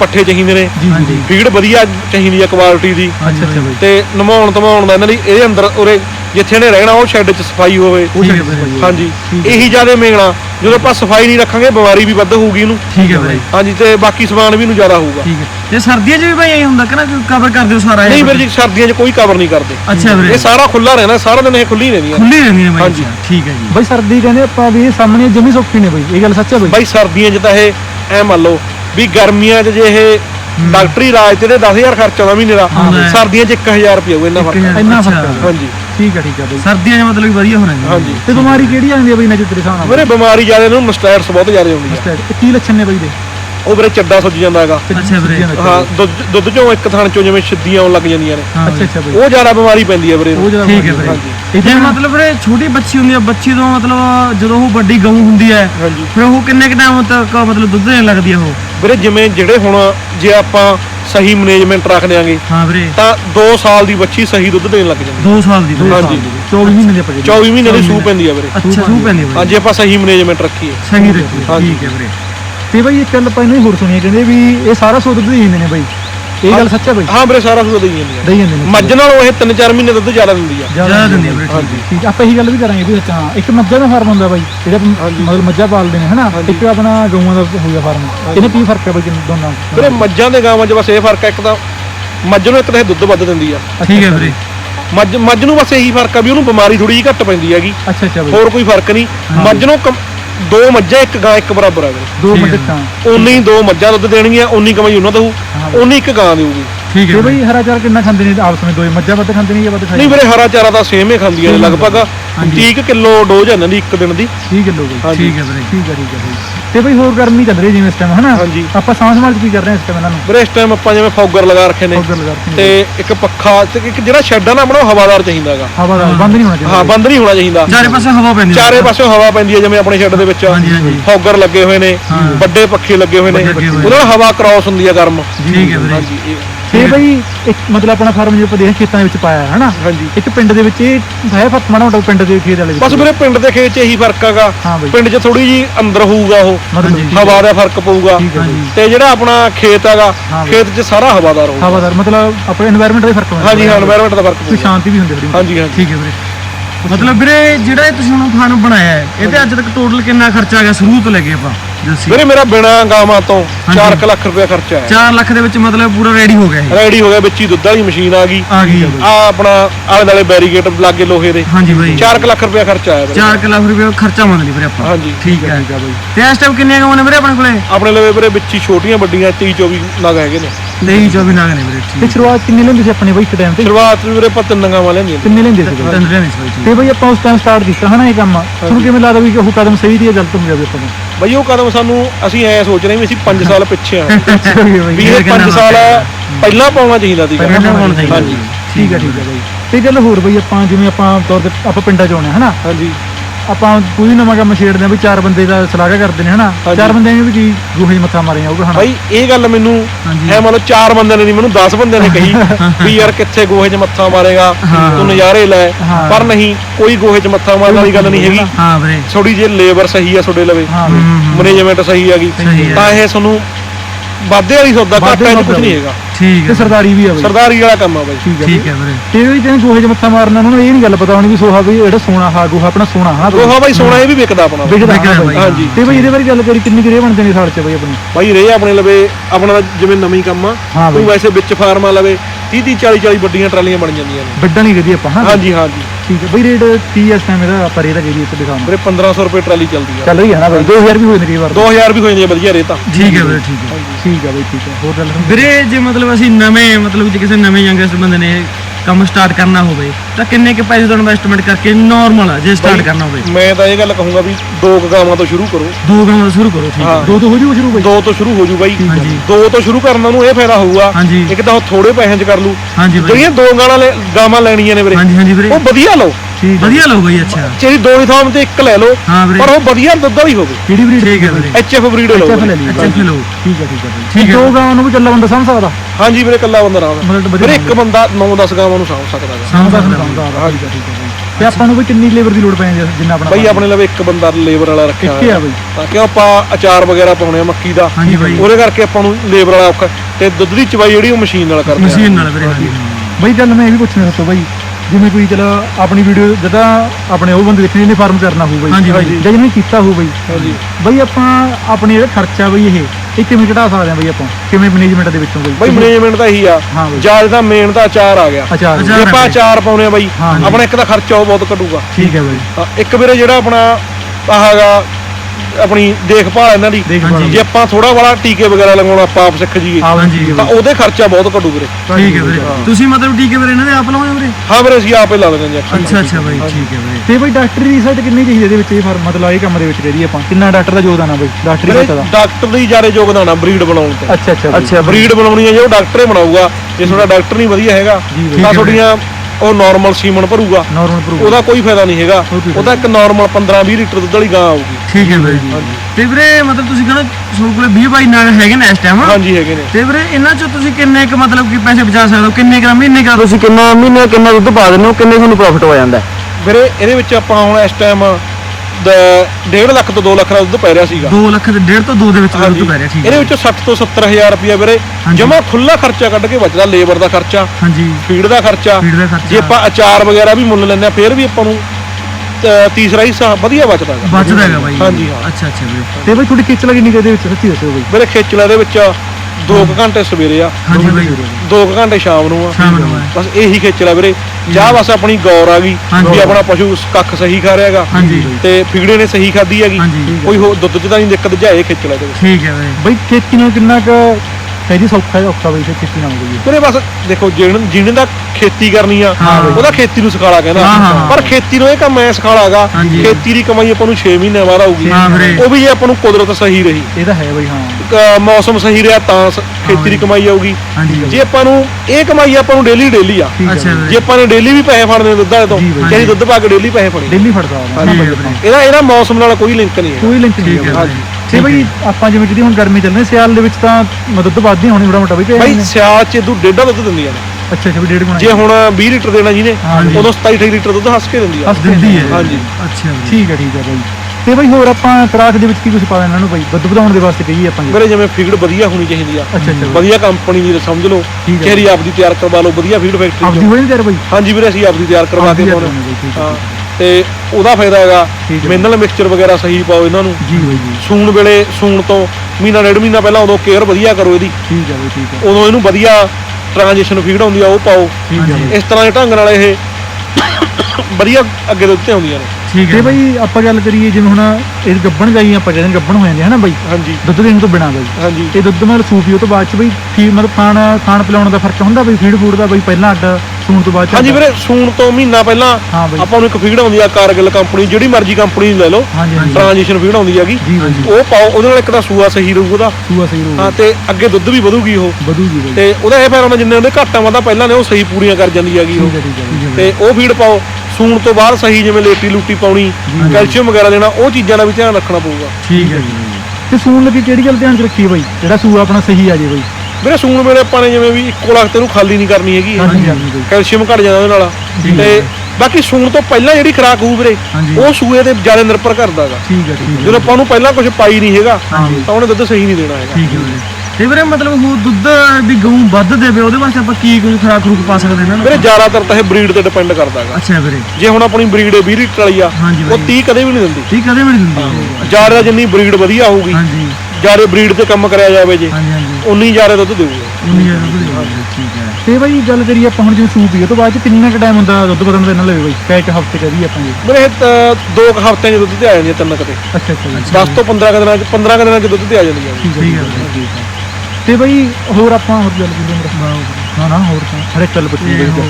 ਪੱਠੇ ਚਾਹੀਦੇ ਨੇ। ਜੀ ਜੀ ਜੀ। ਫੀਡ ਵਧੀਆ ਚਾਹੀਦੀ ਹੈ ਕੁਆਲਿਟੀ ਦੀ। ਅੱਛਾ ਅੱਛਾ ਬਾਈ। ਤੇ ਨਮਾਉਣ ਧਮਾਉਣ ਦਾ ਇਹਨਾਂ ਦੀ ਇਹਦੇ ਅੰਦਰ ਉਰੇ ਜਿੱਥੇ ਇਹਨੇ ਰਹਿਣਾ ਉਹ ਸ਼ੈੱਡ 'ਚ ਸਫ਼ਾਈ ਹੋਵੇ। ਉਹ ਹੈ। ਹਾਂਜੀ। ਠੀਕ ਹੈ। ਇਹੀ ਜ਼ਿਆਦਾ ਮੇਗਣਾ ਜਦੋਂ ਆਪਾਂ ਸਫ਼ਾਈ ਨਹੀਂ ਰੱਖਾਂਗੇ ਬਿਮਾਰੀ ਵੀ ਵੱਧ ਹੋਊਗੀ ਇਹਨੂੰ। ਠੀਕ ਹੈ ਬਾਈ। ਹਾਂਜੀ ਤੇ ਬਾਕੀ ਸਮਾਨ ਵੀ ਇਹਨੂੰ ਜ਼ਿਆਦਾ ਹੋਊਗਾ। ਠੀਕ ਹੈ। ਤੇ ਸਰਦੀਆਂ 'ਚ ਵੀ ਬਾਈ ਐਂ ਹੁੰਦਾ ਕਿ ਨਾ ਕਵਰ ਕਰ ਦਿਓ ਸਾਰਾ ਇਹ? ਨਹੀਂ ਵੀਰ ਜੀ ਸਰਦੀਆਂ 'ਚ ਕੋਈ ਕਵਰ ਨਹੀਂ ਕਰਦੇ। ਅੱਛਾ ਵੀਰੇ। ਇਹ ਸਾਰਾ ਖੁੱਲਾ ਰਹਿਣਾ ਸਾਰਾ ਦਿਨ ਇਹ ਖੁੱਲੀ ਰਹਿੰਦੀਆਂ ਖੁੱਲੀ ਰਹਿੰਦੀ ਨੇ ਬਾਈ। ਹਾਂਜੀ। ਠੀਕ ਹੈ ਜੀ। ਬਾਈ ਸਰਦੀ ਕਹਿੰਦੇ ਆਪਾਂ ਵੀ ਇਹ ਸਾਹਮਣੇ ਜਮੀ ਸੌਖੀ ਨੇ ਬਾਈ। ਇਹ ਗੱਲ ਸੱਚ ਹੈ ਬਾਈ? ਬਾਈ ਸਰਦੀਆਂ 'ਚ ਤਾਂ ਇਹ ਐ ਮੰਨ ਲਓ ਵੀ ਗਰਮੀਆਂ 'ਚ ਜੇ ਇਹ ਡਾਕਟਰੀ ਇਲਾਜ ਤੇ ਇਹਦੇ 10000 ਖਰਚ ਆਉਂਦਾ ਮਹੀਨੇ ਦਾ ਹੈ। ਸਰਦੀਆਂ 'ਚ 1000 ਰੁਪਏ ਹੋਊਗਾ ਇੰਨਾ ਇੱਕ ਫ਼ਰਕ ਹੈ। ਇੰਨਾ। ਫ਼ਰਕ ਹੈ ਹਾਂਜੀ। ਠੀਕ ਹੈ ਠੀਕ ਹੈ ਬਾਈ। ਸਰਦੀਆਂ 'ਚ ਮਤਲਬ ਵੀ ਵਧੀਆ ਹੋਣਾ ਜੀ ਹਾਂਜੀ। ਤੇ ਬਿਮਾਰੀ ਕਿਹੜੀ ਆਉਂਦੀ ਹੈ ਬਾਈ ਨਜ਼ਰ ਤੇਰੇ ਹਿਸਾਬ ਨਾਲ? ਵੀਰੇ ਬਿਮਾਰੀ ਜ਼ਿਆਦਾ ਨੂੰ ਮਸਟੈਟਸ ਬਹੁਤ ਜ਼ਿਆਦਾ ਆਉਂਦੀ ਆ। ਸਟੇਟ ਕੀ ਲੱਛਣ ਨੇ ਬਾਈ ਦੇ? ਉਹ ਵੀਰੇ ਚੱਡਾ ਸੁੱਜ ਜਾਂਦਾ ਹੈਗਾ। ਅੱਛਾ ਵੀਰੇ। ਹਾਂ ਦੁੱਧ ਦੁੱਧ ਚੋਂ ਇੱਕ ਥਣ ਚੋਂ ਜਿਵੇਂ ਛਿੱਦੀਆਂ ਆਉਣ ਲੱਗ ਜਾਂਦੀਆਂ ਨੇ। ਹਾਂ ਅੱਛਾ ਅੱਛਾ ਬਾਈ। ਉਹ ਜ਼ਿਆਦਾ ਬਿਮਾਰੀ ਪੈਂਦੀ ਹੈ ਵੀਰੇ ਉਹ ਇਹਨੂੰ। ਜਿਹੜਾ ਠੀਕ ਹੈ ਵੀਰੇ। ਹਾਂਜੀ। ਜੇ ਮਤਲਬ ਵੀਰੇ ਛੋਟੀ ਬੱਚੀ ਹੁੰਦੀ ਹੈ ਬੱਚੀ ਤੋਂ ਮਤਲਬ ਜਦੋਂ ਉਹ ਵੱਡੀ ਗਊ ਹੁੰਦੀ ਹੈ ਹਾਂਜੀ। ਫਿਰ ਉਹ ਕਿੰਨੇ ਕ ਟਾਈਮ ਤੱਕ ਮਤਲਬ ਦੁੱਧ ਦੇਣ ਲੱਗਦੀ ਹੈ ਉਹ? ਵੀਰੇ ਜਿਵੇਂ ਜਿਹੜੇ ਹੁਣ ਜੇ ਆਪਾਂ ਸਹੀ ਮੈਨੇਜਮੈਂਟ ਰੱਖ ਦਿਆਂਗੇ। ਹਾਂ ਵੀਰੇ। ਤਾਂ 2 ਸਾਲ ਦੀ ਬੱਚੀ ਸਹੀ ਦੁੱਧ ਦੇਣ ਲੱਗ ਜਾਂਦੀ। 2 ਸਾਲ ਦੀ ਦੋ। ਸਾਲ ਹਾਂਜੀ। ਦੀ। 24 ਮਹੀਨੇ ਦੇ ਆਪਾਂ ਜਿਹੜੇ 24 ਮਹੀਨੇ ਦੀ ਸੂ ਪੈਂਦੀ ਆ ਵੀਰੇ। ਅੱਛਾ ਸੂ ਪੈਂਦੀ ਹੈ ਹਾਂ ਵੀਰੇ। ਜੇ ਆਪਾਂ ਸਹੀ ਮੈਨੇਜਮੈਂਟ ਰੱਖੀਏ ਸਹੀ ਰੱਖੀ ਹਾਂਜੀ। ਠੀਕ ਹੈ ਵੀਰੇ। ਤੇ ਬਾਈ ਇੱਕ ਗੱਲ ਆਪਾਂ ਇਹਨੂੰ ਹੋਰ ਸੁਣੀ ਹੈ, ਕਹਿੰਦੇ ਵੀ ਇਹ ਸਾਰਾ ਸੋਧ ਦੁੱਧ ਦੇ ਦਿੰਦੇ ਨੇ ਬਾਈ। ਇਹ ਗੱਲ ਸੱਚ ਹੈ ਬਾਈ? ਹਾਂ ਵੀਰੇ ਸਾਰਾ ਸੂ ਦੇਈ ਜਾਂਦੀ ਆ। ਦਈ ਜਾਂਦੇ ਨੇ। ਮੱਝ ਨਾਲੋਂ ਇਹ 3-4 ਮਹੀਨੇ ਦੁੱਧ ਜ਼ਿਆਦਾ ਦਿੰਦੀ ਆ। ਜ਼ਿਆਦਾ ਦਿੰਦੀ ਹੈ ਵੀਰੇ ਠੀਕ ਠੀਕ ਆਪਾਂ ਇਹੀ ਗੱਲ ਵੀ ਕਰਾਂਗੇ ਵੀ ਅੱਛਾ ਇੱਕ ਮੱਝਾਂ ਦਾ ਫਾਰਮ ਹੁੰਦਾ ਬਾਈ ਜਿਹੜਾ। ਮਤਲਬ ਮੱਝਾਂ ਪਾਲਦੇ ਨੇ ਹਨਾ। ਇੱਕ ਆਪਣਾ ਗਊਆਂ ਦਾ ਹੋ ਗਿਆ ਫਾਰਮ। ਇਹਨੇ ਕੀ ਫ਼ਰਕ ਹੈ ਬਾਈ ਦੋਨਾਂ? ਵੀਰੇ ਮੱਝਾਂ ਦੇ ਗਾਵਾਂ 'ਚ ਬਸ ਇਹ ਫ਼ਰਕ ਹੈ ਇੱਕ ਤਾਂ ਮੱਝ ਨੂੰ ਇੱਕ ਤਾਂ ਇਹ ਦੁੱਧ ਵੱਧ ਦਿੰਦੀ ਆ। ਠੀਕ ਹੈ ਵੀਰੇ। ਮੱਝ ਮੱਝ ਨੂੰ ਬਸ ਇਹੀ ਫ਼ਰਕ ਆ ਵੀ ਉਹਨੂੰ ਬਿਮਾਰੀ ਥੋੜੀ ਜਿਹੀ ਘੱਟ ਪੈਂਦੀ ਹੈਗੀ। ਅੱਛਾ ਅੱਛਾ ਬਾਈ। ਹੋਰ ਕੋਈ ਫ਼ਰਕ ਨਹੀਂ। ਮੱਝ ਨੂੰ ਦੋ ਮੱਝਾਂ ਇੱਕ ਗਾਂ ਇੱਕ ਬਰਾਬਰ ਆ ਵੀਰੇ। ਦੋ ਹੈ। ਮੱਝਾਂ ਉਨੀ ਦੋ ਮੱਝਾਂ ਦੁੱਧ ਦੇਣਗੀਆਂ ਉਨੀ ਕਮਾਈ ਉਹਨਾਂ ਦਾ ਹੋਊ ਹਾਂ। ਉਨੀ ਇੱਕ ਗਾਂ ਦੇਊਗੀ। ਠੀਕ ਹੈ ਤੇ ਬਾਈ। ਬਈ ਹਰਾ ਚਾਰ ਕਿੰਨਾ ਖਾਂਦੇ ਨੇ ਆਪਸ ਵਿੱਚ? ਦੋਏ ਮੱਝਾਂ ਵੱਧ ਖਾਂਦੇ ਨੇ ਜਾਂ ਵੱਧ ਖਾਂਦੇ ਨਹੀਂ ਵੀਰੇ ਹਰਾ ਚਾਰਾ ਤਾਂ ਸੇਮ ਹੀ ਖਾਂਦੀਆਂ ਨੇ ਲਗਭਗ। ਹਾਂਜੀ। 30 ਕਿਲੋ ਡੋਜ਼ ਇਹਨਾਂ ਦੀ ਇੱਕ ਦਿਨ ਦੀ। 30 ਕਿਲੋ ਬਈ। ਹਾਂਜੀ। ਠੀਕ ਹੈ ਵੀਰੇ। ਠੀਕ ਹੈ ਠੀਕ ਹੈ ਬਈ। ਤੇ ਬਈ ਹੋਰ ਗਰਮੀ ਚੱਲ ਰਹੀ ਜਿਵੇਂ ਇਸ ਟਾਈਮ ਹਨਾ? ਹਾਂਜੀ। ਆਪਾਂ ਸਾਂਭ ਸੰਭਾਲ ਕੇ ਕੀ ਕਰ ਰਹੇ ਹਾਂ ਇਸ ਟਾਈਮ ਇਹਨਾਂ ਨੂੰ? ਵੀਰੇ ਇਸ ਟਾਈਮ ਆਪਾਂ ਜਿਵੇਂ ਫੌਗਰ ਲਗਾ ਰੱਖੇ ਨੇ ਫੌਗਰ ਲਗਾ ਰੱਖੇ ਨੇ। ਤੇ ਇੱਕ ਪੱਖਾ ਤੇ ਇੱਕ ਜਿਹੜਾ ਸ਼ੈੱਡ ਆ ਨਾ ਆਪਣਾ ਉਹ ਹਵਾਦਾਰ ਚਾਹੀਦਾ ਹੈਗਾ। ਹਵਾ ਦਾ ਬੰਦ ਨਹੀਂ ਹੋਣਾ ਚਾਹੀਦਾ। ਹਾਂ ਬੰਦ ਨਹੀਂ ਹੋਣਾ ਚਾਹੀਦਾ। ਚਾਰੇ ਪਾਸੇ ਹਵਾ ਪੈਂਦੀ ਹੈ। ਚਾਰੇ ਪਾਸੇ ਹਵਾ ਪੈਂਦੀ ਹੈ ਜਿਵੇਂ ਆਪਣੇ ਸ਼ੈੱਡ ਦੇ ਵਿੱਚ। ਹਾਂਜੀ, ਹਾਂਜੀ। ਫੌਗਰ ਲੱਗੇ ਹੋਏ ਨੇ। ਵੱਡੇ ਪੱਖੇ ਲੱਗੇ ਹੋਏ ਨੇ। ਲੱਗੇ ਹੋਏ ਉਹਨਾਂ ਨਾਲ ਹਵਾ ਕ੍ਰਾਸ ਹੁੰਦੀ ਹੈ ਗਰਮ। ਠੀਕ ਹੈ ਵੀਰੇ। ਹਾਂਜੀ ਇਹ- ਤੇ ਬਈ ਇੱਕ ਮਤਲਬ ਆਪਣਾ ਫਾਰਮ ਜਿਹੜਾ ਪਦੇਹ ਖੇਤਾਂ ਦੇ ਵਿੱਚ ਪਾਇਆ ਹੈ ਹਨਾ? ਹਾਂਜੀ। ਇੱਕ ਪਿੰਡ ਦੇ ਵਿੱਚ ਇਹ ਹੈ ਫਤ ਮਾੜਾ ਮੋਟਾ ਪਿੰਡ ਦੇ ਖੇਤ ਵਾਲੇ ਵਿੱਚ? ਬਸ ਮੇਰੇ ਪਿੰਡ ਦੇ ਖੇਤ 'ਚ ਇਹੀ ਫ਼ਰਕ ਹੈਗਾ। ਪਿੰਡ 'ਚ ਥੋੜੀ ਜੀ ਅੰਦਰ ਹੋਊਗਾ ਉਹ। ਹਵਾ ਦਾ ਫ਼ਰਕ ਪਊਗਾ। ਤੇ ਜਿਹੜਾ ਆਪਣਾ ਖੇਤ ਹੈਗਾ ਖੇਤ 'ਚ ਸਾਰਾ ਹਵਾਦਾਰ ਹੋਊਗਾ। ਹਵਾਦਾਰ ਮਤਲਬ ਆਪਣੇ এনवायरमेंट ਦਾ ਵੀ ਫ਼ਰਕ ਪੈਂਦਾ। ਹਾਂਜੀ ਹਾਂ এনवायरमेंट ਦਾ ਫ਼ਰਕ ਪਊਗਾ। ਸ਼ਾਂਤੀ ਵੀ ਹੁੰਦੀ ਹੈ ਹਾਂਜੀ, ਹਾਂਜੀ। ਠੀਕ ਹੈ ਵੀਰੇ। ਮਤਲਬ ਵੀਰੇ ਜਿਹੜਾ ਇਹ ਤੁਸੀਂ ਹੁਣ ਫਾਰਮ ਬਣਾਇਆ ਹੈ ਇਹਦੇ ਅੱਜ ਤੱਕ ਟੋਟਲ ਕਿੰਨਾ ਖਰਚਾ ਆ ਗਿਆ? ਸ਼ੁਰੂ ਤੋਂ ਲੈ ਕੇ ਆਪਾਂ ਵੀਰੇ ਮੇਰਾ ਬਿਨਾ ਗਾਵਾਂ ਤੋਂ ਹਾਂਜੀ। 4 ਲੱਖ ਰੁਪਏ ਖਰਚਾ ਹੈ। 4 ਲੱਖ ਦੇ ਵਿੱਚ ਮਤਲਬ ਪੂਰਾ ਰੈਡੀ ਹੋ ਗਿਆ ਇਹ। ਰੈਡੀ ਹੋ ਗਿਆ ਵਿੱਚ ਹੀ ਦੁੱਧ ਵਾਲੀ ਮਸ਼ੀਨ ਆ ਗਈ। ਆ ਗਈ। ਆ ਆਪਣਾ ਆਲੇ ਦੁਆਲੇ ਬੈਰੀਗੇਟ ਲੱਗੇ ਲੋਹੇ ਦੇ। ਹਾਂਜੀ ਬਾਈ। 4 ਲੱਖ ਰੁਪਏ ਖਰਚਾ ਆਇਆ ਵੀਰੇ। 4 ਲੱਖ ਰੁਪਏ ਖਰਚਾ ਮੰਨ ਲਈ ਵੀਰੇ ਆਪਾਂ। ਹਾਂਜੀ। ਠੀਕ ਹੈ। ਠੀਕ ਹੈ ਬਈ। ਤੇ ਇਸ ਟਾਈਮ ਕਿੰਨੀਆਂ ਗਾਵਾਂ ਨੇ ਵੀਰੇ ਆਪਣੇ ਕੋਲੇ? ਆਪਣੇ ਲਵੇ ਵੀਰੇ ਵਿੱਚ ਹੀ ਛੋਟੀਆਂ ਵੱਡੀਆਂ 23 24 ਨਗ ਹੈਗੇ ਨੇ। 23 24 ਨਾਗ ਨੇ ਵੀਰੇ ਤੇ ਠੀਕ ਸ਼ੁਰੂਆਤ ਕਿੰਨੇ ਲੈਂਦੇ ਸੀ ਆਪਣੇ ਬਈ ਇੱਕ ਟਾਈਮ ਤੇ? ਸ਼ੁਰੂਆਤ ਵੀ ਵੀਰੇ ਆਪਾਂ ਤਿੰਨ ਗਾਵਾਂ ਲੈਂਦੀਆਂ ਸੀ। ਕਿੰਨੇ ਲੈਂਦੇ ਸੀ ਬਈ? ਤਿੰਨ ਰਹਿਣੇ ਸੀ ਬਾਈ ਠੀਕ ਤੇ ਬਈ ਆਪਾਂ ਉਸ ਟਾਈਮ ਸਟਾਰਟ ਕੀਤਾ ਹਨਾ ਇਹ ਕੰਮ। ਤੁਹਾਨੂੰ ਕਿਵੇਂ ਲੱਗਦਾ ਵੀ ਕਿ ਉਹ ਕਦਮ ਸਹੀ ਦੀ ਹੈ ਗਲਤ ਹੋ ਜਾਵੇ ਆਪਾਂ ਨੂੰ? ਬਈ ਉਹ ਕਦਮ ਸਾਨੂੰ ਅਸੀਂ ਐ ਸੋਚ ਰਹੇ ਵੀ ਅਸੀਂ 5 ਸਾਲ ਪਿੱਛੇ ਆ ਵੀ ਇਹ ਇਹ ਕਹਿੰਦਾ 5 ਸਾਲ ਪਹਿਲਾਂ ਪਾਉਣਾ ਚਾਹੀਦਾ ਸੀ ਪਹਿਲਾਂ ਪਾਉਣਾ ਚਾਹੀਦਾ ਹਾਂਜੀ। ਠੀਕ ਹੈ ਠੀਕ ਹੈ ਬਈ। ਤੇ ਗੱਲ ਹੋਰ ਬਈ ਆਪਾਂ ਜਿਵੇਂ ਆਪਾਂ ਤੌਰ ਤੇ ਆਪਾਂ ਪਿੰਡਾਂ ਚ ਆਉਣੇ ਹਨਾ? ਹਾਂਜੀ। ਆਪਾਂ ਕੋਈ ਨਵਾਂ ਕੰਮ ਛੇੜਦੇ ਆ ਵੀ ਚਾਰ ਬੰਦੇ ਦਾ ਸਲਾਹਾ ਕਰਦੇ ਨੇ ਹਨਾ ਹਾਂਜੀ। ਚਾਰ ਬੰਦਿਆਂ ਨੇ ਵੀ ਕੀ ਗੋਹੇ 'ਚ ਮੱਥਾ ਮਾਰਿਆ ਜਾਊਗਾ ਹਨਾ ਬਾਈ ਇਹ ਗੱਲ ਮੈਨੂੰ ਹਾਂਜੀ। ਐ ਮੰਨ ਲਓ ਚਾਰ ਬੰਦਿਆਂ ਨੇ ਨਹੀਂ ਮੈਨੂੰ 10 ਬੰਦਿਆਂ ਨੇ ਕਹੀ ਵੀ ਯਾਰ ਕਿੱਥੇ ਗੋਹੇ 'ਚ ਮੱਥਾ ਮਾਰੇਗਾ ਹਾਂ। ਤੂੰ ਨਜ਼ਾਰੇ ਲੈ ਹਾਂ। ਪਰ ਨਹੀਂ ਕੋਈ ਗੋਹੇ 'ਚ ਮੱਥਾ ਮਾਰਨ ਵਾਲੀ ਗੱਲ ਨਹੀਂ ਹੈਗੀ ਹਾਂ ਵੀਰੇ ਥੋੜੀ ਜੇ ਲੇਬਰ ਸਹੀ ਆ ਤੁਹਾਡੇ ਲਵੇ ਹਾਂ ਮੈਨੇਜਮੈਂਟ ਸਹੀ ਹੈਗੀ ਸਹੀ ਹੈ। ਤਾਂ ਇਹ ਤੁਹਾਨੂੰ ਵਾਧੇ ਵਾਲੀ ਸੌਦਾ ਘਾਟਾ 'ਚ ਕੁਝ ਨਹੀਂ ਹੈਗਾ। ਠੀਕ ਤੇ ਹੈ ਸਰਦਾਰੀ ਵੀ ਆ ਬਈ। ਸਰਦਾਰੀ ਵਾਲਾ ਕੰਮ ਆ ਬਾਈ। ਠੀਕ ਹੈ ਠੀਕ ਹੈ ਵੀਰੇ। ਤੇ ਵੀ ਜਿਹਨੇ ਗੋਹੇ 'ਚ ਮੱਥਾ ਮਾਰਨਾ ਉਹਨਾਂ ਨੂੰ ਇਹ ਨਹੀਂ ਗੱਲ ਪਤਾ ਹੋਣੀ ਵੀ ਸੋਹਾ ਵੀ ਜਿਹੜਾ ਸੋਨਾ ਹਾ ਗੋਹਾ ਆਪਣਾ ਸੋਨਾ ਹਾਂ ਗੋਹਾ। ਬਾਈ ਸੋਨਾ ਇਹ ਵੀ ਵਿਕਦਾ ਆਪਣਾ। ਵਿਕਦਾ ਹਾਂਜੀ। ਤੇ ਬਈ ਇਹਦੇ ਬਾਰੇ ਗੱਲ ਕਰੀ ਕਿੰਨੀ ਕਿਰੇ ਬਣਦੇ ਨੇ ਸਾਲ 'ਚ ਬਈ ਆਪਣੀ? ਬਾਈ ਰੇ ਆਪਣੇ ਲਵੇ ਆਪਣਾ ਤਾਂ ਜਿਵੇਂ ਨਵੀਂ ਕੰਮ ਆ ਤੂੰ ਬਈ। ਵੈਸੇ ਵਿੱਚ ਫਾਰਮਾਂ ਲਵੇ 30 30 40 40 ਵੱਡੀਆਂ ਟਰਾਲੀਆਂ ਬਣ ਜਾਂਦੀਆਂ ਨੇ। ਵੱਡਾ ਨਹੀਂ ਕਰੀ ਆਪਾਂ ਹਾਂ ਹਾਂਜੀ ਹਾਂਜੀ। ਠੀਕ ਹੈ। ਬਈ ਰੇਟ ਕੀ ਇਸ ਟਾਈਮ ਇਹਦਾ? ਆਪਾਂ ਰੇਟ ਕਰੀਏ ਇੱਥੇ ਦਿਖਾਉਣਾ ਵੀਰੇ 1500 ਰੁਪਏ ਟਰਾਲੀ ਚੱਲਦੀ ਆ। ਚੱਲ ਰਹੀ ਹੈ ਨਾ ਬਈ? 2000 ਵੀ ਹੋਏ ਨੇ ਕਈ ਵਾਰ 2000 ਵੀ ਹੋ ਜਾਂਦੀ ਆ ਵਧੀਆ ਰੇਤਾ ਠੀਕ ਹੈ ਵੀਰੇ ਠੀਕ ਹੈ। ਠੀਕ ਹੈ ਬਈ ਠੀਕ ਹੈ। ਹੋਰ ਗੱਲ ਵੀਰੇ ਜੇ ਮਤਲਬ ਅਸੀਂ ਨਵੇਂ ਮਤਲਬ ਜੇ ਕਿਸੇ ਨਵੇਂ ਯੰਗਸਟ ਬੰਦੇ ਨੇ ਕੰਮ ਸਟਾਰਟ ਕਰਨਾ ਹੋਵੇ ਤਾਂ ਕਿੰਨੇ ਕੇ ਪੈਸੇ ਦਾ ਇਨਵੈਸਟਮੈਂਟ ਕਰਕੇ ਨਾਰਮਲ ਜੇ ਸਟਾਰਟ ਕਰਨਾ ਹੋਵੇ? ਮੈਂ ਤਾਂ ਇਹ ਗੱਲ ਕਹੂੰਗਾ ਵੀ ਦੋ ਕੁ ਗਾਵਾਂ ਤੋਂ ਸ਼ੁਰੂ ਕਰੋ। ਦੋ ਗਾਵਾਂ ਤੋਂ ਸ਼ੁਰੂ ਕਰੋ ਠੀਕ ਹੈ। ਹਾਂ। ਦੋ ਤੋਂ ਹੋ ਜੂ ਸ਼ੁਰੂ ਬਈ? ਦੋ ਤੋਂ ਸ਼ੁਰੂ ਹੋ ਜੂ ਬਾਈ। ਹਾਂਜੀ। ਦੋ ਤੋਂ ਸ਼ੁਰੂ ਕਰਨ ਨਾਲ ਨੂੰ ਇਹ ਫਾਇਦਾ ਹੋਊਗਾ। ਹਾਂਜੀ। ਇੱਕ ਤਾਂ ਉਹ ਥੋੜੇ ਪੈਸਿਆਂ 'ਚ ਕਰ ਲੂ ਹਾਂਜੀ ਬਾਈ। ਜਿਹੜੀਆਂ ਦੋ ਲੈ- ਗਾਵਾਂ ਲੈਣੀਆਂ ਨੇ ਵੀਰੇ। ਹਾਂਜੀ ਹਾਂਜੀ ਵੀਰੇ। ਉਹ ਵਧੀਆ ਲਓ। ਠੀਕ ਹੈ। ਵਧੀਆ ਲਓ ਬਾਈ ਅੱਛਾ। ਚੇਰੀ ਦੋ ਹੀ ਥਾਂ ਤੇ ਇੱਕ ਲੈ ਲਓ ਹਾਂ ਵੀਰੇ। ਪਰ ਉਹ ਵਧੀਆ ਦੁੱਧ ਵਾਲੀ ਹੋਵੇ। ਕਿਹੜੀ ਬਰੀਡ ਠੀਕ ਹੈ ਵੀਰੇ। ਐਚਐਫ ਬਰੀਡ ਲਓ ਚੱਕ ਲੈ ਵੀਰੇ। ਲਈ ਅੱਛਾ ਚਲੋ ਠੀਕ ਹੈ ਠੀਕ ਹੈ ਬਈ। ਠੀਕ ਹੈ। ਦੋ ਗਾਵਾਂ ਨੂੰ ਵੀ ਚੱਲਾ ਬੰਦਾ ਸਮਝ ਸਕਦਾ? ਹਾਂਜੀ ਵੀਰੇ ਕੱਲਾ ਬੰਦਾ ਰਾਮ ਮਤਲਬ ਵਧੀਆ ਵੀਰੇ ਇੱਕ ਬੰਦਾ 9-10 ਗਾਵਾਂ ਨੂੰ ਸਾਂਭ ਸਕਦਾ ਹੈ ਸਮਝ ਸਕਦਾ ਸਕਦਾ। ਠੀਕ ਹੈ ਠੀਕ ਹੈ ਬਈ ਤੇ ਆਪਾਂ ਨੂੰ ਵੀ ਕਿੰਨੀ ਲੇਬਰ ਦੀ ਲੋੜ ਪੈ ਜਾਂਦੀ ਹੈ ਜਿੰਨਾ ਆਪਣਾ ਬਾਈ ਆਪਣੇ ਲਵੇ ਇੱਕ ਬੰਦਾ ਲੇਬਰ ਵਾਲਾ ਰੱਖਿਆ ਇੱਕੇ ਆ ਬਈ। ਤਾਂ ਕਿ ਆਪਾਂ ਅਚਾਰ ਵਗੈਰਾ ਪਾਉਣੇ ਆ ਮੱਕੀ ਦਾ। ਹਾਂਜੀ ਬਾਈ। ਉਹਦੇ ਕਰਕੇ ਆਪਾਂ ਨੂੰ ਲੇਬਰ ਵਾਲਾ ਔਖਾ। ਤੇ ਦੁੱਧ ਦੀ ਚਵਾਈ ਜਿਹੜੀ ਉਹ ਮਸ਼ੀਨ ਨਾਲ ਕਰਦੇ ਆ। ਮਸ਼ੀਨ ਨਾਲ ਵੀਰੇ ਹਾਂਜੀ। ਬਈ ਗੱਲ ਮੈਂ ਇਹ ਵੀ ਪੁੱਛਣਾ ਦੱਸੋ ਬਈ। ਜਿਵੇਂ ਕੋਈ ਚਲੋ ਆਪਣੀ ਵੀਡੀਓ ਜਦਾਂ ਆਪਣੇ ਉਹ ਬੰਦੇ ਦੇਖਣੇ ਨੇ ਫਾਰਮ ਕਰਨਾ ਹੋਊ ਬਈ ਹਾਂਜੀ। ਜਾਂ ਜਿਹਨੇ ਕੀਤਾ ਹੋਊ ਬਈ। ਹਾਂਜੀ। ਬਈ ਆਪਾਂ ਆਪਣੇ ਜਿਹੜਾ ਖਰਚਾ ਬਈ ਇਹ ਇਹ ਕਿਵੇਂ ਘਟਾ ਸਕਦੇ ਆ ਬਈ ਆਪਾਂ? ਕਿਵੇਂ ਮੈਨੇਜਮੈਂਟ ਦੇ ਵਿੱਚੋਂ ਬਈ? ਬਾਈ ਮੈਨੇਜਮੈਂਟ ਤਾਂ ਇਹੀ ਆ। ਹਾਂ ਬਈ। ਦਾ ਮੇਨ ਤਾਂ ਅਚਾਰ ਆ ਗਿਆ। ਜੇ ਆਪਾਂ ਬਾਈ। ਅਚਾਰ ਪਾਉਣੇ ਆ ਬਾਈ। ਆਪਣਾ ਇੱਕ ਦਾ ਖਰਚਾ ਉਹ ਬਹੁਤ ਘਟੂਗਾ। ਠੀਕ ਹੈ ਬਈ। ਇੱਕ ਵੀਰੇ ਜਿਹੜਾ ਆਪਣਾ ਆਹਾਗਾ ਆਪਣੀ ਦੇਖਭਾਲ ਇਹਨਾਂ ਦੀ। ਦੇਖਭਾਲ। ਜੇ ਆਪਾਂ ਥੋੜਾ ਬੜਾ ਟੀਕੇ ਵਗੈਰਾ ਲਗਾਉਣਾ ਆਪਾਂ ਆਪ ਸਿੱਖ ਜੀਏ ਹਾਂਜੀ। ਹੈ ਤਾਂ। ਉਹਦੇ ਖਰਚਾ ਬਹੁਤ ਘਟੂ ਵੀਰੇ। ਠੀਕ ਹੈ ਵੀਰੇ। ਤੁਸੀਂ ਮਤਲਬ ਹੈ ਵੀਰੇ ਇਹਨਾਂ ਦੇ ਆਪ ਲਾਉਂਦੇ ਵੀਰੇ? ਹਾਂ ਵੀਰੇ ਅਸੀਂ ਆਪੇ ਲਾ ਦਿੰਦੇ ਇੰਜੈਕਸ਼ਨ ਅੱਛਾ ਅੱਛਾ ਬਾਈ ਠੀਕ ਹੈ ਵੀਰੇ। ਤੇ ਬਈ ਡਾਕਟਰੀ ਰਿਸਰਚ ਕਿੰਨੀ ਚਾਹੀਦੀ ਇਹਦੇ ਵਿੱਚ? ਇਹ ਫਾਰਮ ਮਤਲਬ ਇਹ ਕੰਮ ਦੇ ਵਿੱਚ ਕਰੀਏ ਆਪਾਂ। ਕਿੰਨਾ ਡਾਕਟਰ ਦਾ ਯੋਗਦਾਨ ਆ ਬਈ? ਡਾਕਟਰੀ ਰਿਸਰਚ ਦਾ। ਡਾਕਟਰ ਦੀ ਜ਼ਿਆਦਾ ਯੋਗਦਾਨ ਆ ਬਰੀਡ ਬਣਾਉਣ ਤੇ। ਅੱਛਾ ਅੱਛਾ ਬਈ। ਅੱਛਾ ਬਰੀਡ ਬਣਾਉਣੀ ਹੈ ਜੇ ਉਹ ਡਾਕਟਰ ਹੀ ਬਣਾਊਗਾ ਜੇ ਤੁਹਾਡਾ ਡਾਕਟਰ ਨਹੀਂ ਵਧੀਆ ਹੈਗਾ। ਤਾਂ ਤੁਹਾਡੀਆਂ ਉਹ ਨਾਰਮਲ ਸੀਮਨ ਭਰੂਗਾ। ਨਾਰਮਲ ਪ੍ਰੂਫ ਉਹਦਾ ਕੋਈ ਫਾਇਦਾ ਨਹੀਂ ਹੈਗਾ। ਉਹਦਾ ਇੱਕ ਨਾਰਮਲ 15 20 ਲੀਟਰ ਦੁੱਧ ਵਾਲੀ ਗਾਂ ਆਊਗੀ। ਠੀਕ ਹੈ ਵੀਰੇ ਤੇ ਵੀਰੇ ਮਤਲਬ ਤੁਸੀਂ ਕਹਿੰਦੇ ਤੁਹਾਡੇ ਕੋਲੇ 20 ਬਾਈ ਨਾਲ ਹੈਗੇ ਨੇ ਇਸ ਟਾਈਮ ਹਾਂਜੀ ਹੈਗੇ ਨੇ। ਤੇ ਵੀਰੇ ਇਹਨਾਂ ਚੋਂ ਤੁਸੀਂ ਕਿੰਨੇ ਕੁ ਮਤਲਬ ਕਿ ਪੈਸੇ ਬਚਾ ਸਕਦੇ ਹੋ? ਕਿੰਨੇ ਕੁ ਮਹੀਨੇ ਕਾ ਤੁਸੀਂ ਕਿੰਨਾ ਮਹੀਨੇ ਕਿੰਨਾ ਦੁੱਧ ਪਾ ਦਿੰਦੇ ਹੋ ਕਿੰਨੇ ਤੁਹਾਨੂੰ ਪ੍ਰੋਫਿਟ ਹੋ ਜਾਂਦਾ ਵੀਰੇ ਇਹਦੇ ਵਿੱਚ ਆਪਾਂ ਹੁਣ ਇਸ ਟਾਈਮ 1.5 ਲੱਖ ਤੋਂ 2 ਲੱਖ ਦਾ ਦੁੱਧ ਪੈ ਰਿਹਾ ਸੀਗਾ। 2 ਲੱਖ ਦੇ 1.5 ਤੋਂ 2 ਦੇ ਵਿੱਚ। ਦੁੱਧ ਪੈ ਰਿਹਾ ਠੀਕ ਇਹਦੇ ਹੈ ਵਿੱਚੋਂ 60 ਤੋਂ 70 ਹਜ਼ਾਰ ਰੁਪਇਆ ਵੀਰੇ। ਜਮਾ ਖੁੱਲਾ ਖਰਚਾ ਕੱਢ ਕੇ ਬਚਦਾ ਲੇਬਰ ਦਾ ਖਰਚਾ ਹਾਂਜੀ। ਫੀਡ ਦਾ ਖਰਚਾ। ਦਾ ਜੇ ਆਪਾਂ ਅਚਾਰ ਵਗੈਰਾ ਵੀ ਮੁੱਲ ਲੈਂਦੇ ਆ ਫਿਰ ਵੀ ਆਪਾਂ ਨੂੰ ਤੀਸਰਾ ਹਿੱਸਾ ਵਧੀਆ ਬਚਦਾ ਹੈਗਾ। ਬਚਦਾ ਹੈਗਾ ਬਾਈ। ਹਾਂਜੀ, ਹਾਂ। ਅੱਛਾ ਅੱਛਾ ਵੀਰੇ। ਤੇ ਬਈ ਥੋੜੀ ਖਿੱਚ ਲੱਗੀ ਨਹੀਂ ਇਹਦੇ ਵਿੱਚ ਸੱਚੀ ਦੱਸੋ ਬਈ। ਮੇਰੇ ਖੇਚਲਾ ਦੇ ਵਿੱਚ 2 ਘੰਟੇ ਸਵੇਰੇ ਆ। ਹਾਂਜੀ ਬਾਈ। 2 ਘੰਟੇ ਸ਼ਾਮ ਨੂੰ ਆ। ਸ਼ਾਮ ਨੂੰ ਆ। ਬਸ ਇਹੀ ਖੇਚਲਾ ਵੀਰੇ। ਜਾਂ ਬਸ ਆਪਣੀ ਗੌਰ ਆ ਗਈ ਹਾਂਜੀ। ਵੀ ਆਪਣਾ ਪਸ਼ੂ ਕੱਖ ਸਹੀ ਖਾ ਰਿਹਾ ਹੈਗਾ ਹਾਂਜੀ। ਤੇ ਫੀੜੇ ਨੇ ਸਹੀ ਖਾਧੀ ਹੈਗੀ। ਹਾਂਜੀ। ਕੋਈ ਹੋਰ ਦੁੱਧ ਚ ਤਾਂ ਨਹੀਂ ਦਿੱਕਤ ਜਾਏ ਖੇਚਲਾ ਵਿੱਚ। ਠੀਕ ਹੈ ਵੀਰੇ ਬਈ ਖੇਤੀ ਨਾਲ ਕਿੰਨਾ ਕੁ ਕਹਿੰਦੀ ਸੌਖਾ ਹੈ ਔਖਾ ਬਈ ਤੇ ਖੇਤੀ ਨਾ ਹੋਵੇ ਵੀਰੇ ਬਸ ਦੇਖੋ ਜਿਹਨ ਜਿਹਨੇ ਦਾ ਖੇਤੀ ਕਰਨੀ ਆ ਹਾਂ ਬਈ। ਉਹਦਾ ਖੇਤੀ ਨੂੰ ਸਿਖਾਲਾ ਕਹਿੰਦਾ ਹਾਂ, ਹਾਂ, ਹਾਂ। ਪਰ ਖੇਤੀ ਨੂੰ ਇਹ ਕੰਮ ਐ ਸਿਖਾਲਾਗਾ ਹਾਂਜੀ। ਖੇਤੀ ਦੀ ਕਮਾਈ ਆਪਾਂ ਨੂੰ 6 ਮਹੀਨੇ ਬਾਅਦ ਆਊਗੀ ਹਾਂ ਵੀਰੇ। ਉਹ ਵੀ ਜੇ ਆਪਾਂ ਨੂੰ ਕੁਦਰਤ ਸਹੀ ਰਹੀ ਇਹ ਤਾਂ ਹੈ ਬਈ ਹਾਂ ਮੌਸਮ ਸਹੀ ਰਿਹਾ ਤਾਂ ਸ- ਖੇਤੀ ਦੀ। ਕਮਾਈ ਆਊਗੀ ਹਾਂਜੀ ਜੇ ਆਪਾਂ ਨੂੰ ਇਹ ਕਮਾਈ ਆਪਾਂ ਨੂੰ ਡੇਲੀ ਡੇਲੀ ਆ ਠੀਕ ਹੈ ਅੱਛਾ ਬਈ। ਵੀਰੇ। ਜੇ ਆਪਾਂ ਨੇ ਡੇਲੀ ਵੀ ਪੈਸੇ ਫੜਨੇ ਦੁੱਧ ਵਾਲੇ ਤੋਂ ਜੀ ਬਈ। ਚਾਹੇ ਦੁੱਧ ਪਾ ਕੇ ਡੇਲੀ ਪੈਸੇ ਫੜੇ ਦਿੱਲੀ ਫੜਦਾ ਠੀਕ ਹੈ। ਇਹਦਾ ਇਹਦਾ ਮੌਸਮ ਨਾਲ ਕੋਈ ਲਿੰਕ ਨਹੀਂ ਹੈ ਕੋਈ ਲਿੰਕ ਨਹੀਂ ਠੀਕ ਹੈ ਹੈ। ਤੇ ਬਈ ਆਪਾਂ ਜਿਵੇਂ ਜਿਹੜੀ ਹੁਣ ਗਰਮੀ ਚੱਲ ਰਹੀ ਸਿਆਲ ਦੇ ਵਿੱਚ ਤਾਂ ਮਦਦ ਵੱਧਦੀ ਹੋਣੀ ਥੋੜਾ ਮੋਟਾ ਬਈ ਨਹੀਂ? ਸਿਆਲ ਚ ਦੁੱਧ ਡੇਢਾ ਦੁੱਧ ਦਿੰਦੀਆਂ ਨੇ। ਅੱਛਾ ਅੱਛਾ ਵੀ ਡੇਢ ਗੁਣਾ ਜੇ ਹੁਣ 20 ਲੀਟਰ ਦੇਣਾ ਜਿਹਨੇ ਹਾਂਜੀ। ਉਦੋਂ 27 28 ਲੀਟਰ ਦੁੱਧ ਹੱਸ ਕੇ ਦਿੰਦੀ ਆ। ਹੱਸ ਦਿੰਦੀ ਹੈ। ਹਾਂਜੀ। ਅੱਛਾ ਠੀਕ ਹੈ ਠੀਕ ਹੈ ਬਈ। ਤੇ ਬਈ ਹੋਰ ਆਪਾਂ ਖੁਰਾਕ ਦੇ ਵਿੱਚ ਕੀ ਕੁਝ ਪਾ ਇਹਨੂੰ ਬਈ? ਦੁੱਧ ਵਧਾਉਣ ਦੇ ਵਾਸਤੇ ਕਹੀਏ ਆਪਾਂ ਜੀ। ਮੇਰੇ ਜਿਵੇਂ ਫੀਡ ਵਧੀਆ ਹੋਣੀ ਚਾਹੀਦੀ ਆ। ਵਧੀਆ ਕੰਪਨੀ ਦੀ ਸਮਝ ਲਓ। ਚਿਹਰੀ ਆਪਦੀ ਤਿਆਰ ਕਰਵਾ ਲਓ ਵਧੀਆ ਫੀਡ ਫੈਕਟਰੀ ਆਪਦੀ ਹੋਈ ਨਹੀਂ ਤੇਰੇ ਬਈ? ਹਾਂਜੀ ਵੀਰੇ ਅਸੀਂ ਆਪਦੀ ਤਿਆਰ ਕਰਵਾ ਕੇ ਪਾਉਣੇ ਤਿਆਰ ਹਾਂ। ਤੇ ਉਹਦਾ ਫਾਇਦਾ ਹੈਗਾ ਠੀਕ ਹੈ। ਮਿਨਰਲ ਮਿਕਸਚਰ ਵਗੈਰਾ ਸਹੀ ਪਾਓ ਇਹਨਾਂ ਨੂੰ। ਜੀ ਬਈ ਜੀ। ਸੂਣ ਵੇਲੇ ਸੂਣ ਤੋਂ ਮਹੀਨਾ ਡੇਢ ਮਹੀਨਾ ਪਹਿਲਾਂ ਉਦੋਂ ਕੇਅਰ ਵਧੀਆ ਕਰੋ ਇਹਦੀ। ਠੀਕ ਹੈ ਬਈ ਠੀਕ ਹੈ। ਉਦੋਂ ਇਹਨੂੰ ਵਧੀਆ ਟ੍ਰਾਂਜੀਸ਼ਨ ਫੀਡ ਆਉਂਦੀ ਆ ਉਹ ਪਾਓ। ਠੀਕ ਹੈ। ਬਈ। ਇਸ ਤਰ੍ਹਾਂ ਦੇ ਢੰਗ ਨਾਲ ਇਹ ਵਧੀਆ ਅੱਗੇ ਦੇ ਉੱਤੇ ਆਉਂਦੀਆਂ ਨੇ। ਠੀਕ ਤੇ ਹੈ ਬਈ ਆਪਾਂ ਗੱਲ ਕਰੀਏ ਜਿਵੇਂ ਹੁਣ ਇਹ ਗੱਬਣ ਗਾਈ ਆਪਾਂ ਕਹਿੰਦੇ ਗੱਬਣ ਹੋ ਜਾਂਦੇ ਹਨਾ ਬਈ ਹਾਂਜੀ। ਦੁੱਧ ਦੇਣ ਤੋਂ ਬਿਨਾ ਬਈ। ਹਾਂਜੀ। ਤੇ ਦੁੱਧ ਮਤਲਬ ਸੂਪੀ ਉਹ ਤੋਂ ਬਾਅਦ ਚ ਬਈ ਫੀਡ ਮਤਲਬ ਖਾਣ ਖਾਣ ਪਿਲਾਉਣ ਦਾ ਫ਼ਰਕ ਹੁੰਦਾ ਬਈ ਫੀਡ ਫੂਡ ਦਾ ਬਈ ਪਹਿਲਾਂ ਅੱਡ ਸੂਣ ਤੋਂ ਬਾਅਦ ਚ ਹਾਂਜੀ ਅੱਡ? ਵੀਰੇ ਸੂਣ ਤੋਂ ਮਹੀਨਾ ਪਹਿਲਾਂ ਹਾਂ ਬਈ। ਆਪਾਂ ਨੂੰ ਇੱਕ ਫੀਡ ਆਉਂਦੀ ਆ ਕਾਰਗਿਲ ਕੰਪਨੀ ਜਿਹੜੀ ਮਰਜ਼ੀ ਕੰਪਨੀ ਲੈ ਲਓ ਹਾਂਜੀ ਹਾਂਜੀ। ਟ੍ਰਾਂਜੀਸ਼ਨ ਫੀਡ ਆਉਂਦੀ ਹੈਗੀ। ਜੀ ਉਹ ਪਾਓ ਉਹਦੇ ਨਾਲ ਇੱਕ ਤਾਂ ਸੂਆ ਸਹੀ ਰਹੂਗਾ ਉਹਦਾ। ਸੂਆ ਸਹੀ ਰਹੂ। ਹਾਂ ਤੇ ਅੱਗੇ ਦੁੱਧ ਵੀ ਵਧੂਗੀ ਉਹ। ਵਧੂਗੀ ਬਈ। ਤੇ ਉਹਦਾ ਇਹ ਫਾਇਦਾ ਹੁੰਦਾ ਜਿੰਨੇ ਉਹਦੇ ਘਾਟਾਂ ਵਾਦਾ ਪਹਿਲਾਂ ਨੇ ਉਹ ਸਹੀ ਪੂਰੀਆਂ ਕਰ ਜਾਂਦੀ ਹੈਗੀ ਉਹ। ਠੀਕ ਹੈ ਠੀਕ ਹੈ ਬਈ। ਤੇ ਉਹ ਫੀਡ ਪਾਓ। ਸੂਣ ਤੋਂ ਬਾਅਦ ਸਹੀ ਜਿਵੇਂ ਲੇਟੀ ਲੂਟੀ ਪਾਉਣੀ ਕੈਲਸ਼ੀਅਮ ਵਗੈਰਾ ਦੇਣਾ ਉਹ ਚੀਜ਼ਾਂ ਦਾ ਵੀ ਧਿਆਨ ਰੱਖਣਾ ਪਊਗਾ। ਠੀਕ ਹੈ ਜੀ। ਤੇ ਸੂਣ ਲੱਗੀ ਕਿਹੜੀ ਗੱਲ ਧਿਆਨ ਚ ਰੱਖੀ ਬਈ? ਜਿਹੜਾ ਸੂਆ ਆਪਣਾ ਸਹੀ ਆ ਜੇ ਬਈ। ਵੀਰੇ ਸੂਣ ਵੇਲੇ ਆਪਾਂ ਨੇ ਜਿਵੇਂ ਵੀ ਇੱਕੋ ਲੱਖ ਤੇ ਨੂੰ ਖਾਲੀ ਨਹੀਂ ਕਰਨੀ ਹੈਗੀ। ਹਾਂਜੀ ਹਾਂਜੀ ਬਈ। ਕੈਲਸ਼ੀਅਮ ਘਟ ਜਾਂਦਾ ਉਹਦੇ ਨਾਲ। ਤੇ ਬਾਕੀ ਸੂਣ ਤੋਂ ਪਹਿਲਾਂ ਜਿਹੜੀ ਖੁਰਾਕ ਹੋਊ ਵੀਰੇ। ਉਹ ਸੂਏ ਤੇ ਜ਼ਿਆਦਾ ਨਿਰਭਰ ਕਰਦਾ ਹੈਗਾ ਠੀਕ ਹੈ ਠੀਕ ਹੈ। ਜਦੋਂ ਆਪਾਂ ਨੂੰ ਪਹਿਲਾਂ ਕੁਝ ਪਾਈ ਨਹੀਂ ਹੈਗਾ ਤਾਂ ਉਹਨੇ ਦੁੱਧ ਸਹੀ ਨਹੀਂ ਦੇਣਾ ਹੈਗਾ। ਠੀਕ ਹੈ ਤੇ ਵੀਰੇ ਮਤਲਬ ਉਹ ਦੁੱਧ ਵੀ ਗਊ ਵੱਧ ਦੇਵੇ ਉਹਦੇ ਵਾਸਤੇ ਆਪਾਂ ਕੀ ਕੁਝ ਖਰਾਕ ਖਰੂਕ ਪਾ ਸਕਦੇ ਇਹਨਾਂ ਨੂੰ? ਵੀਰੇ ਜ਼ਿਆਦਾਤਰ ਤਾਂ ਇਹ ਬਰੀਡ ਤੇ ਡਿਪੈਂਡ ਕਰਦਾ ਹੈਗਾ ਅੱਛਾ ਵੀਰੇ। ਜੇ ਹੁਣ ਆਪਣੀ ਬਰੀਡ 20 ਲੀਟਰ ਵਾਲੀ ਆ ਹਾਂਜੀ ਉਹ ਬਾਈ। 30 ਕਦੇ ਵੀ ਨਹੀਂ ਦਿੰਦੀ। ਠੀਕ ਕਦੇ ਵੀ ਨਹੀਂ ਦਿੰਦੀ। ਜ਼ਿਆਦਾ ਜਿੰਨੀ ਬਰੀਡ ਵਧੀਆ ਹੋਊਗੀ ਹਾਂਜੀ। ਜ਼ਿਆਦਾ ਬਰੀਡ ਤੇ ਕੰਮ ਕਰਿਆ ਜਾਵੇ ਜੇ ਹਾਂਜੀ ਹਾਂਜੀ। ਉਨੀ ਜ਼ਿਆਦਾ ਦੁੱਧ ਦੇਊਗਾ। ਉਨੀ ਜ਼ਿਆਦਾ ਦੁੱਧ ਦੇਵੇ ਠੀਕ ਹੈ। ਤੇ ਬਈ ਗੱਲ ਕਰੀਏ ਆਪਾਂ ਹੁਣ ਜਿਵੇਂ ਸੂਪ ਹੀ ਉਹ ਤੋਂ ਬਾਅਦ ਚ ਕਿੰਨਾ ਕੁ ਟਾਈਮ ਹੁੰਦਾ ਦੁੱਧ ਵਧਣ ਦੇ ਨਾਲ ਬਈ? ਕੈ ਇੱਕ ਹਫ਼ਤੇ ਕਰੀਏ ਆਪਾਂ ਜੀ। ਇਹ ਤਾਂ ਦੋ ਕੁ ਹਫ਼ਤਿਆਂ 'ਚ ਦੁੱਧ ਤੇ ਆ ਜਾਂਦੀ ਹੈ ਤਿੰਨ ਕਦੇ ਅੱਛਾ ਅੱਛਾ ਜੀ 10 ਤੋਂ 15 ਕੁ ਦਿਨਾਂ 'ਚ 15 ਕੁ ਦਿਨਾਂ 'ਚ ਦੁੱਧ ਤੇ ਆ ਜਾਂਦੀ ਹੈ। ਠੀਕ ਹੈ ਠੀਕ ਵੀਰੇ। ਹੈ। ਤੇ ਬਈ ਹੋਰ ਆਪਾਂ ਹੋਰ ਗੱਲ ਕਰੀਏ ਮੇਰਾ ਹਾਂ ਨਾ ਹੋਰ ਤਾਂ ਹਰ ਇੱਕ ਗੱਲ ਪੁੱਛੀ ਤੇ ਬਈ ਹੋਰ।